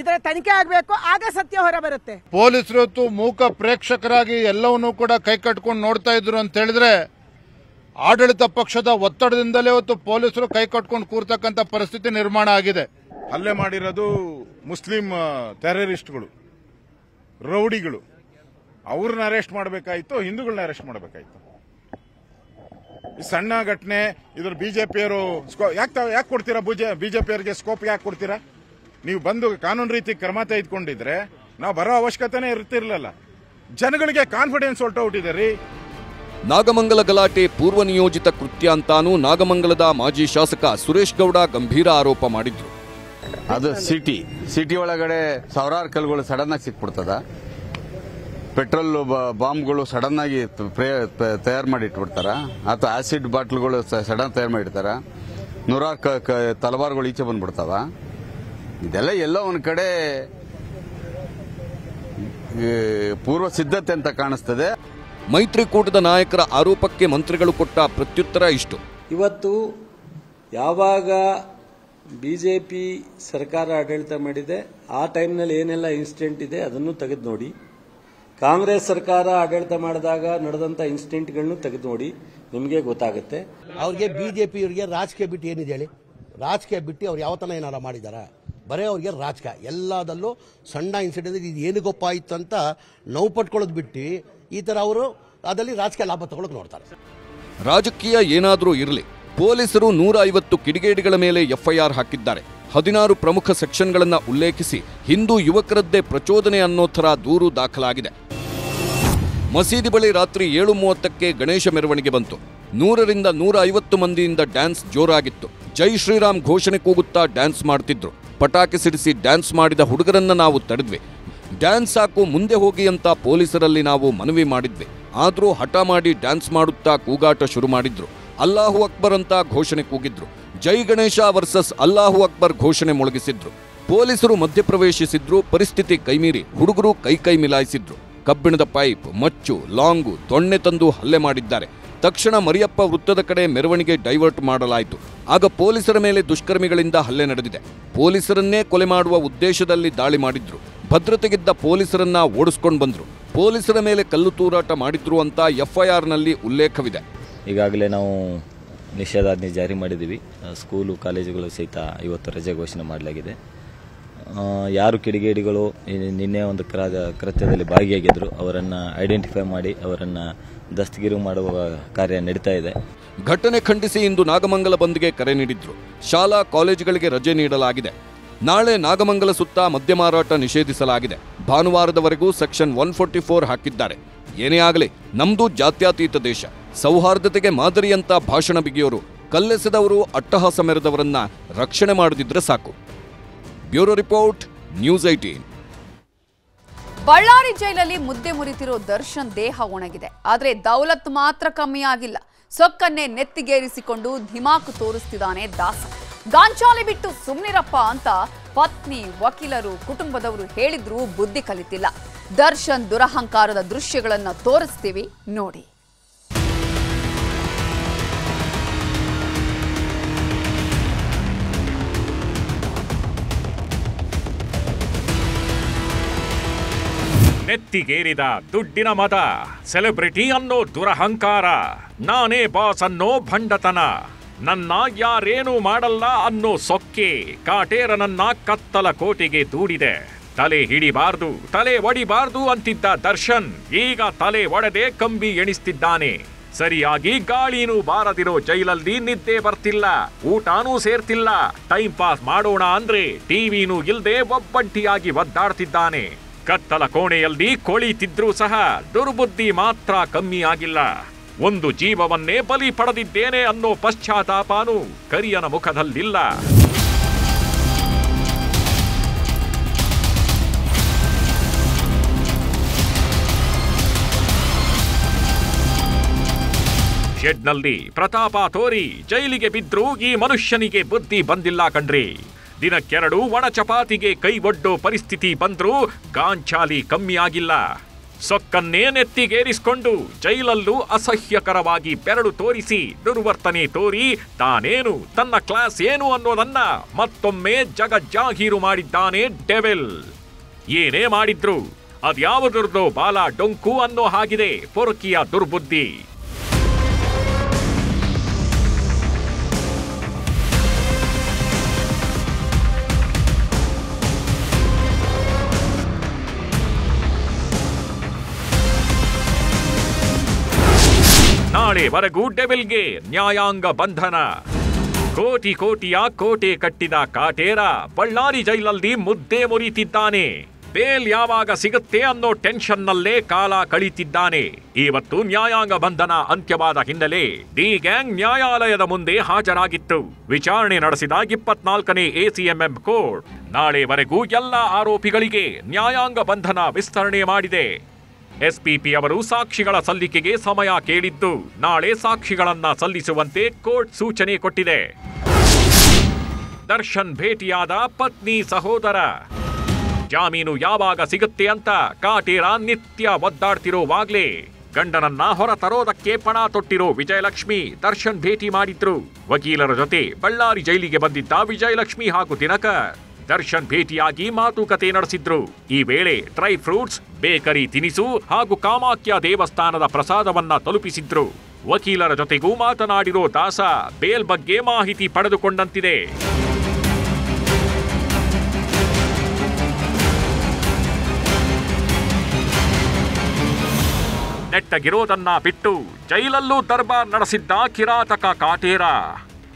ಇದರ ತನಿಖೆ ಆಗಬೇಕು ಆಗ ಸತ್ಯ ಹೊರ ಬರುತ್ತೆ. ಪೊಲೀಸರು ಮೂಕ ಪ್ರೇಕ್ಷಕರಾಗಿ ಎಲ್ಲವನ್ನೂ ಕೂಡ ಕೈ ಕಟ್ಕೊಂಡು ನೋಡ್ತಾ ಇದ್ರು ಅಂತ ಹೇಳಿದ್ರೆ ಆಡಳಿತ ಪಕ್ಷದ ಒತ್ತಡದಿಂದಲೇ ಹೊತ್ತು ಪೊಲೀಸರು ಕೈ ಕಟ್ಕೊಂಡು ಕೂರ್ತಕ್ಕಂಥ ಪರಿಸ್ಥಿತಿ ನಿರ್ಮಾಣ ಆಗಿದೆ. ಹಲ್ಲೆ ಮಾಡಿರೋದು ಮುಸ್ಲಿಂ ಟೆರರಿಸ್ಟ್ಗಳು ರೌಡಿಗಳು. ಅವ್ರನ್ನ ಅರೆಸ್ಟ್ ಮಾಡಬೇಕಾಯ್ತು ಹಿಂದೂಗಳನ್ನ ಅರೆಸ್ಟ್ ಮಾಡಬೇಕಾಯ್ತು. ಈ ಸಣ್ಣ ಘಟನೆ ಇದ್ರ ಬಿಜೆಪಿಯವರು ಯಾಕೆ ಯಾಕೆ ಕೊಡ್ತೀರಾ ಬಿಜೆಪಿಯವರಿಗೆ ಸ್ಕೋಪ್ ಯಾಕೆ ಕೊಡ್ತೀರಾ? ನೀವು ಬಂದು ಕಾನೂನು ರೀತಿ ಕ್ರಮ ತೆಗೆದುಕೊಂಡಿದ್ರೆ ನಾವು ಬರೋ ಅವಶ್ಯಕತೆನೇ ಇರ್ತಿರ್ಲಿಲ್ಲ. ಜನಗಳಿಗೆ ಕಾನ್ಫಿಡೆನ್ಸ್ ಹೊರಟೋಗ್ಬಿಟ್ಟಿದೆ ರೀ. ನಾಗಮಂಗಲ ಗಲಾಟೆ ಪೂರ್ವ ನಿಯೋಜಿತ ಕೃತ್ಯ ಅಂತಾನೂ ನಾಗಮಂಗಲದ ಮಾಜಿ ಶಾಸಕ ಸುರೇಶ್ ಗೌಡ ಗಂಭೀರ ಆರೋಪ ಮಾಡಿದ್ರು. ಅದು ಸಿಟಿ ಸಿಟಿ ಒಳಗಡೆ ಸಾವಿರಾರು ಕಲ್ಗಳು ಸಡನ್ ಆಗಿ ಸಿಕ್ಬಿಡ್ತದ. ಪೆಟ್ರೋಲ್ ಬಾಂಬ್ಗಳು ಸಡನ್ ಆಗಿ ತಯಾರು ಮಾಡಿ ಇಟ್ಬಿಡ್ತಾರ ಅಥವಾ ಆಸಿಡ್ ಬಾಟ್ಲ್ಗಳು ಸಡನ್ ತಯಾರು ಮಾಡಿರ್ತಾರ ನೂರಾರು ಕ- ಕ- ತಲವಾರುಗಳು ಈಚೆ ಬಂದ್ಬಿಡ್ತಾವ. ಇದೆಲ್ಲ ಎಲ್ಲೋ ಒಂದು ಕಡೆ ಈ, ಪೂರ್ವ ಸಿದ್ಧತೆ ಅಂತ ಕಾಣಿಸ್ತದೆ. ಮೈತ್ರಿಕೂಟದ ನಾಯಕರ ಆರೋಪಕ್ಕೆ ಮಂತ್ರಿಗಳು ಕೊಟ್ಟ ಪ್ರತ್ಯುತ್ತರ ಇಷ್ಟು. ಇವತ್ತು ಯಾವಾಗ ಬಿ ಜೆ ಪಿ ಸರ್ಕಾರ ಆಡಳಿತ ಮಾಡಿದೆ ಆ ಟೈಮ್ನಲ್ಲಿ ಏನೆಲ್ಲ ಇನ್ಸಿಡೆಂಟ್ ಇದೆ ಅದನ್ನು ತೆಗೆದು ನೋಡಿ. ಕಾಂಗ್ರೆಸ್ ಸರ್ಕಾರ ಆಡಳಿತ ಮಾಡಿದಾಗ ನಡೆದಂಥ ಇನ್ಸಿಡೆಂಟ್ಗಳನ್ನು ತೆಗೆದು ನೋಡಿ ನಿಮಗೆ ಗೊತ್ತಾಗುತ್ತೆ. ಅವ್ರಿಗೆ ಬಿಜೆಪಿಯವರಿಗೆ ರಾಜಕೀಯ ಬಿಟ್ಟು ಏನಿದೆ ಹೇಳಿ? ರಾಜಕೀಯ ಬಿಟ್ಟು ಅವ್ರು ಯಾವತನ ಏನಾರ ಮಾಡಿದಾರ? ಬರೀ ಅವ್ರಿಗೆ ರಾಜಕ. ಎಲ್ಲದಲ್ಲೂ ಸಣ್ಣ ಇನ್ಸಿಡೆಂಟ್ ಇದು ಏನಗೊಪ್ಪ ಆಯಿತು ಅಂತ ನೋವು ಪಟ್ಕೊಳ್ಳೋದು ಬಿಟ್ಟು ಈ ಥರ ಅವರು ಅದರಲ್ಲಿ ರಾಜಕೀಯ ಲಾಭ ತಗೊಳಕ್ಕೆ ನೋಡ್ತಾರೆ. ರಾಜಕೀಯ ಏನಾದರೂ ಇರಲಿ, ಪೊಲೀಸರು ನೂರ ಐವತ್ತು ಕಿಡಿಗೇಡಿಗಳ ಮೇಲೆ ಎಫ್ಐಆರ್ ಹಾಕಿದ್ದಾರೆ. ಹದಿನಾರು ಪ್ರಮುಖ ಸೆಕ್ಷನ್ಗಳನ್ನು ಉಲ್ಲೇಖಿಸಿ ಹಿಂದೂ ಯುವಕರದ್ದೇ ಪ್ರಚೋದನೆ ಅನ್ನೋ ಥರ ದೂರು ದಾಖಲಾಗಿದೆ. ಮಸೀದಿ ಬಳಿ ರಾತ್ರಿ ಏಳು ಮೂವತ್ತಕ್ಕೆ ಗಣೇಶ ಮೆರವಣಿಗೆ ಬಂತು. ನೂರರಿಂದ ನೂರ ಐವತ್ತು ಮಂದಿಯಿಂದ ಡ್ಯಾನ್ಸ್ ಜೋರಾಗಿತ್ತು. ಜೈ ಶ್ರೀರಾಮ್ ಘೋಷಣೆ ಕೂಗುತ್ತಾ ಡ್ಯಾನ್ಸ್ ಮಾಡ್ತಿದ್ರು. ಪಟಾಕಿ ಸಿಡಿಸಿ ಡ್ಯಾನ್ಸ್ ಮಾಡಿದ ಹುಡುಗರನ್ನ ನಾವು ತಡೆದ್ವಿ. ಡ್ಯಾನ್ಸ್ ಸಾಕು, ಮುಂದೆ ಹೋಗಿ ಅಂತ ಪೊಲೀಸರಲ್ಲಿ ನಾವು ಮನವಿ ಮಾಡಿದ್ವಿ. ಆದರೂ ಹಠ ಮಾಡಿ ಡ್ಯಾನ್ಸ್ ಮಾಡುತ್ತಾ ಕೂಗಾಟ ಶುರು ಮಾಡಿದ್ರು. ಅಲ್ಲಾಹು ಅಕ್ಬರ್ ಅಂತ ಘೋಷಣೆ ಕೂಗಿದ್ರು. ಜೈ ಗಣೇಶ ವರ್ಸಸ್ ಅಲ್ಲಾಹು ಅಕ್ಬರ್ ಘೋಷಣೆ ಮೊಳಗಿಸಿದ್ರು. ಪೊಲೀಸರು ಮಧ್ಯಪ್ರವೇಶಿಸಿದ್ರು, ಪರಿಸ್ಥಿತಿ ಕೈಮೀರಿ ಹುಡುಗರು ಕೈ ಕೈ ಮಿಲಾಯಿಸಿದ್ರು. ಕಬ್ಬಿಣದ ಪೈಪ್, ಮಚ್ಚು, ಲಾಂಗು, ತೊಣ್ಣೆ ತಂದು ಹಲ್ಲೆ ಮಾಡಿದ್ದಾರೆ. ತಕ್ಷಣ ಮರಿಯಪ್ಪ ವೃತ್ತದ ಕಡೆ ಮೆರವಣಿಗೆ ಡೈವರ್ಟ್ ಮಾಡಲಾಯಿತು. ಆಗ ಪೊಲೀಸರ ಮೇಲೆ ದುಷ್ಕರ್ಮಿಗಳಿಂದ ಹಲ್ಲೆ ನಡೆದಿದೆ. ಪೊಲೀಸರನ್ನೇ ಕೊಲೆ ಮಾಡುವ ಉದ್ದೇಶದಲ್ಲಿ ದಾಳಿ ಮಾಡಿದ್ರು. ಭದ್ರತೆಗಿದ್ದ ಪೊಲೀಸರನ್ನ ಓಡಿಸ್ಕೊಂಡು ಬಂದ್ರು. ಪೊಲೀಸರ ಮೇಲೆ ಕಲ್ಲು ತೂರಾಟ ಮಾಡಿದ್ರು ಅಂತ ಎಫ್ಐಆರ್ನಲ್ಲಿ ಉಲ್ಲೇಖವಿದೆ. ಈಗಾಗಲೇ ನಾವು ನಿಷೇಧಾಜ್ಞೆ ಜಾರಿ ಮಾಡಿದ್ದೀವಿ. ಸ್ಕೂಲು, ಕಾಲೇಜುಗಳು ಸಹಿತ ಇವತ್ತು ರಜೆ ಘೋಷಣೆ ಮಾಡಲಾಗಿದೆ. ಯಾರು ಕಿಡಿಗೇಡಿಗಳು ನಿನ್ನೆ ಒಂದು ಕೃತ್ಯದಲ್ಲಿ ಭಾಗಿಯಾಗಿದ್ದರು ಅವರನ್ನು ಐಡೆಂಟಿಫೈ ಮಾಡಿ ಅವರನ್ನು ದಸ್ತಗಿರಿ ಮಾಡುವ ಕಾರ್ಯ ನಡೀತಾ ಇದೆ. ಘಟನೆ ಖಂಡಿಸಿ ಇಂದು ನಾಗಮಂಗಲ ಬಂದ್ಗೆ ಕರೆ ನೀಡಿದ್ರು. ಶಾಲಾ, ಕಾಲೇಜುಗಳಿಗೆ ರಜೆ ನೀಡಲಾಗಿದೆ. ನಾಳೆ ನಾಗಮಂಗಲ ಸುತ್ತ ಮದ್ಯ ಮಾರಾಟ ನಿಷೇಧಿಸಲಾಗಿದೆ. ಭಾನುವಾರದವರೆಗೂ ಸೆಕ್ಷನ್ ಒನ್ ಫೋರ್ಟಿ ಫೋರ್ ಹಾಕಿದ್ದಾರೆ. ಏನೇ ಆಗಲಿ, ನಮ್ದು ಜಾತ್ಯತೀತ ದೇಶ. ಸೌಹಾರ್ದತೆಗೆ ಮಾದರಿಯಂತ ಭಾಷಣ ಬಿಗಿಯೋರು, ಕಲ್ಲೆಸೆದವರು, ಅಟ್ಟಹಾಸ ಮೆರೆದವರನ್ನ ರಕ್ಷಣೆ ಮಾಡದಿದ್ರೆ ಸಾಕು. Bureau report, news eighteen Ballari ಜೈಲಲ್ಲಿ ಮುದ್ದೆ ಮುರಿತಿರೋ ದರ್ಶನ್ ದೇಹ ಒಣಗಿದೆ. ಆದ್ರೆ ದೌಲತ್ ಮಾತ್ರ ಕಮ್ಮಿ ಆಗಿಲ್ಲ ಸೊಕ್ಕನ್ನೇ ನೆತ್ತಿಗೇರಿಸಿಕೊಂಡು ಧಿಮಾಕು ತೋರಿಸ್ತಿದ್ದಾನೆ ದಾಸ. ಗಾಂಚಾಲಿ ಬಿಟ್ಟು ಸುಮ್ನಿರಪ್ಪ ಅಂತ ಪತ್ನಿ, ವಕೀಲರು, ಕುಟುಂಬದವರು ಹೇಳಿದ್ರೂ ಬುದ್ಧಿ ಕಲಿತಿಲ್ಲ. ದರ್ಶನ್ ದುರಹಂಕಾರದ ದೃಶ್ಯಗಳನ್ನ ತೋರಿಸ್ತೀವಿ ನೋಡಿ. ನೆತ್ತಿಗೇರಿದ ದುಡ್ಡಿನ ಮದ ಸೆಲೆಬ್ರಿಟಿ ಅನ್ನೋ ದುರಹಂಕಾರ, ನಾನೇ ಬಾಸ್ ಅನ್ನೋ ಭಂಡತನ ನನ್ನ ಯಾರೇನೂ ಮಾಡಲ್ಲ ಅನ್ನೋ ಸೊಕ್ಕೆ ಕಾಟೇರನನ್ನ ಕತ್ತಲ ಕೋಟಿಗೆ ದೂಡಿದೆ. ತಲೆ ಹಿಡಿಬಾರ್ದು, ತಲೆ ಒಡಿಬಾರ್ದು ಅಂತಿದ್ದ ದರ್ಶನ್ ಈಗ ತಲೆ ಒಡೆದೇ ಕಂಬಿ ಎಣಿಸ್ತಿದ್ದಾನೆ. ಸರಿಯಾಗಿ ಗಾಳಿನೂ ಬಾರದಿರೋ ಜೈಲಲ್ಲಿ ನಿದ್ದೆ ಬರ್ತಿಲ್ಲ, ಊಟಾನೂ ಸೇರ್ತಿಲ್ಲ. ಟೈಮ್ ಪಾಸ್ ಮಾಡೋಣ ಅಂದ್ರೆ ಟಿವಿನೂ ಇಲ್ದೆ ಒಬ್ಬಂಟಿಯಾಗಿ ಒದ್ದಾಡ್ತಿದ್ದಾನೆ. ಕತ್ತಲ ಕೋಣೆಯಲ್ಲಿ ಕೊಳಿತಿದ್ರೂ ಸಹ ದುರ್ಬುದ್ಧಿ ಮಾತ್ರ ಕಮ್ಮಿ ಆಗಿಲ್ಲ ಒಂದು ಜೀವವನ್ನೇ ಬಲಿ ಪಡೆದಿದ್ದೇನೆ ಅನ್ನೋ ಪಶ್ಚಾತ್ತಾಪನೂ ಕರಿಯನ ಮುಖದಲ್ಲಿಲ್ಲ. ಶೆಡ್ನಲ್ಲಿ ಪ್ರತಾಪ ತೋರಿ ಜೈಲಿಗೆ ಬಿದ್ರೂ ಈ ಮನುಷ್ಯನಿಗೆ ಬುದ್ಧಿ ಬಂದಿಲ್ಲ ಕಣ್ರಿ. ದಿನಕ್ಕೆರಡು ಒಣ ಚಪಾತಿಗೆ ಕೈ ಒಡ್ಡೋ ಪರಿಸ್ಥಿತಿ ಬಂದ್ರೂ ಗಾಂಚಾಲಿ ಕಮ್ಮಿ ಆಗಿಲ್ಲ. ಸೊಕ್ಕನ್ನೇ ನೆತ್ತಿಗೇರಿಸಿಕೊಂಡು ಜೈಲಲ್ಲೂ ಅಸಹ್ಯಕರವಾಗಿ ಬೆರಳು ತೋರಿಸಿ ದುರ್ವರ್ತನೆ ತೋರಿ ತಾನೇನು, ತನ್ನ ಕ್ಲಾಸ್ ಏನು ಅನ್ನೋದನ್ನ ಮತ್ತೊಮ್ಮೆ ಜಗಜ್ಜಾಹೀರು ಮಾಡಿದ್ದಾನೆ ಡೆವೆಲ್. ಏನೇ ಮಾಡಿದ್ರು ಅದ್ಯಾವುದರದೋ ಬಾಲ ಡೊಂಕು ಅನ್ನೋ ಹಾಗಿದೆ ಪೊರಕಿಯ ದುರ್ಬುದ್ಧಿ. ನಾಳೆವರೆಗೂ ಡೆವಿಲ್ಗೆ ನ್ಯಾಯಾಂಗ ಬಂಧನ. ಕೋಟಿ ಕೋಟಿಯ ಕೋಟೆ ಕಟ್ಟಿದ ಕಾಟೇರ ಬಳ್ಳಾರಿ ಜೈಲಲ್ಲಿ ಮುದ್ದೆ ಮುರಿತಿದ್ದಾನೆ. ಬೇಲ್ ಯಾವಾಗ ಸಿಗುತ್ತೆ ಅನ್ನೋ ಟೆನ್ಷನ್ನಲ್ಲೇ ಕಾಲ ಕಳೀತಿದ್ದಾನೆ. ಇವತ್ತು ನ್ಯಾಯಾಂಗ ಬಂಧನ ಅಂತ್ಯವಾದ ಹಿನ್ನೆಲೆ ಡಿ ಗ್ಯಾಂಗ್ ನ್ಯಾಯಾಲಯದ ಮುಂದೆ ಹಾಜರಾಗಿತ್ತು. ವಿಚಾರಣೆ ನಡೆಸಿದ ಇಪ್ಪತ್ನಾಲ್ಕನೇ ಎಸಿಎಂಎಂ ಕೋರ್ಟ್. ನಾಳೆವರೆಗೂ ಎಲ್ಲ ಆರೋಪಿಗಳಿಗೆ ನ್ಯಾಯಾಂಗ ಬಂಧನ ವಿಸ್ತರಣೆ ಮಾಡಿದೆ. ಎಸ್ಪಿಪಿ ಅವರು ಸಾಕ್ಷಿಗಳ ಸಲ್ಲಿಕೆಗೆ ಸಮಯ ಕೇಳಿದ್ದು, ನಾಳೆ ಸಾಕ್ಷಿಗಳನ್ನ ಸಲ್ಲಿಸುವಂತೆ ಕೋರ್ಟ್ ಸೂಚನೆ ಕೊಟ್ಟಿದೆ. ದರ್ಶನ್ ಭೇಟಿಯಾದ ಪತ್ನಿ ಸಹೋದರ. ಜಾಮೀನು ಯಾವಾಗ ಸಿಗುತ್ತೆ ಅಂತ ಕಾಟೇರ ನಿತ್ಯ ಒದ್ದಾಡ್ತಿರೋವಾಗ್ಲೇ. ಗಂಡನನ್ನ ಹೊರ ತರೋದಕ್ಕೆ ಪಣ ತೊಟ್ಟಿರೋ ವಿಜಯಲಕ್ಷ್ಮಿ ದರ್ಶನ್ ಭೇಟಿ ಮಾಡಿದ್ರು. ವಕೀಲರ ಜೊತೆ ಬಳ್ಳಾರಿ ಜೈಲಿಗೆ ಬಂದಿದ್ದ ವಿಜಯಲಕ್ಷ್ಮಿ ಹಾಗೂ ದಿನಕರ್. ದರ್ಶನ್ ಭೇಟಿಯಾಗಿ ಮಾತುಕತೆ ನಡೆಸಿದ್ರು. ಈ ವೇಳೆ ಡ್ರೈ ಫ್ರೂಟ್ಸ್, ಬೇಕರಿ ತಿನಿಸು ಹಾಗೂ ಕಾಮಾಖ್ಯ ದೇವಸ್ಥಾನದ ಪ್ರಸಾದವನ್ನ ತಲುಪಿಸಿದ್ರು. ವಕೀಲರ ಜೊತೆಗೂ ಮಾತನಾಡಿರೋ ದಾಸ ಬೇಲ್ ಬಗ್ಗೆ ಮಾಹಿತಿ ಪಡೆದುಕೊಂಡಂತಿದೆ. ನೆಟ್ಟಗಿರೋದನ್ನ ಬಿಟ್ಟು ಜೈಲಲ್ಲೂ ದರ್ಬಾರ್ ನಡೆಸಿದ್ದ ಕಿರಾತಕ ಕಾಟೇರ.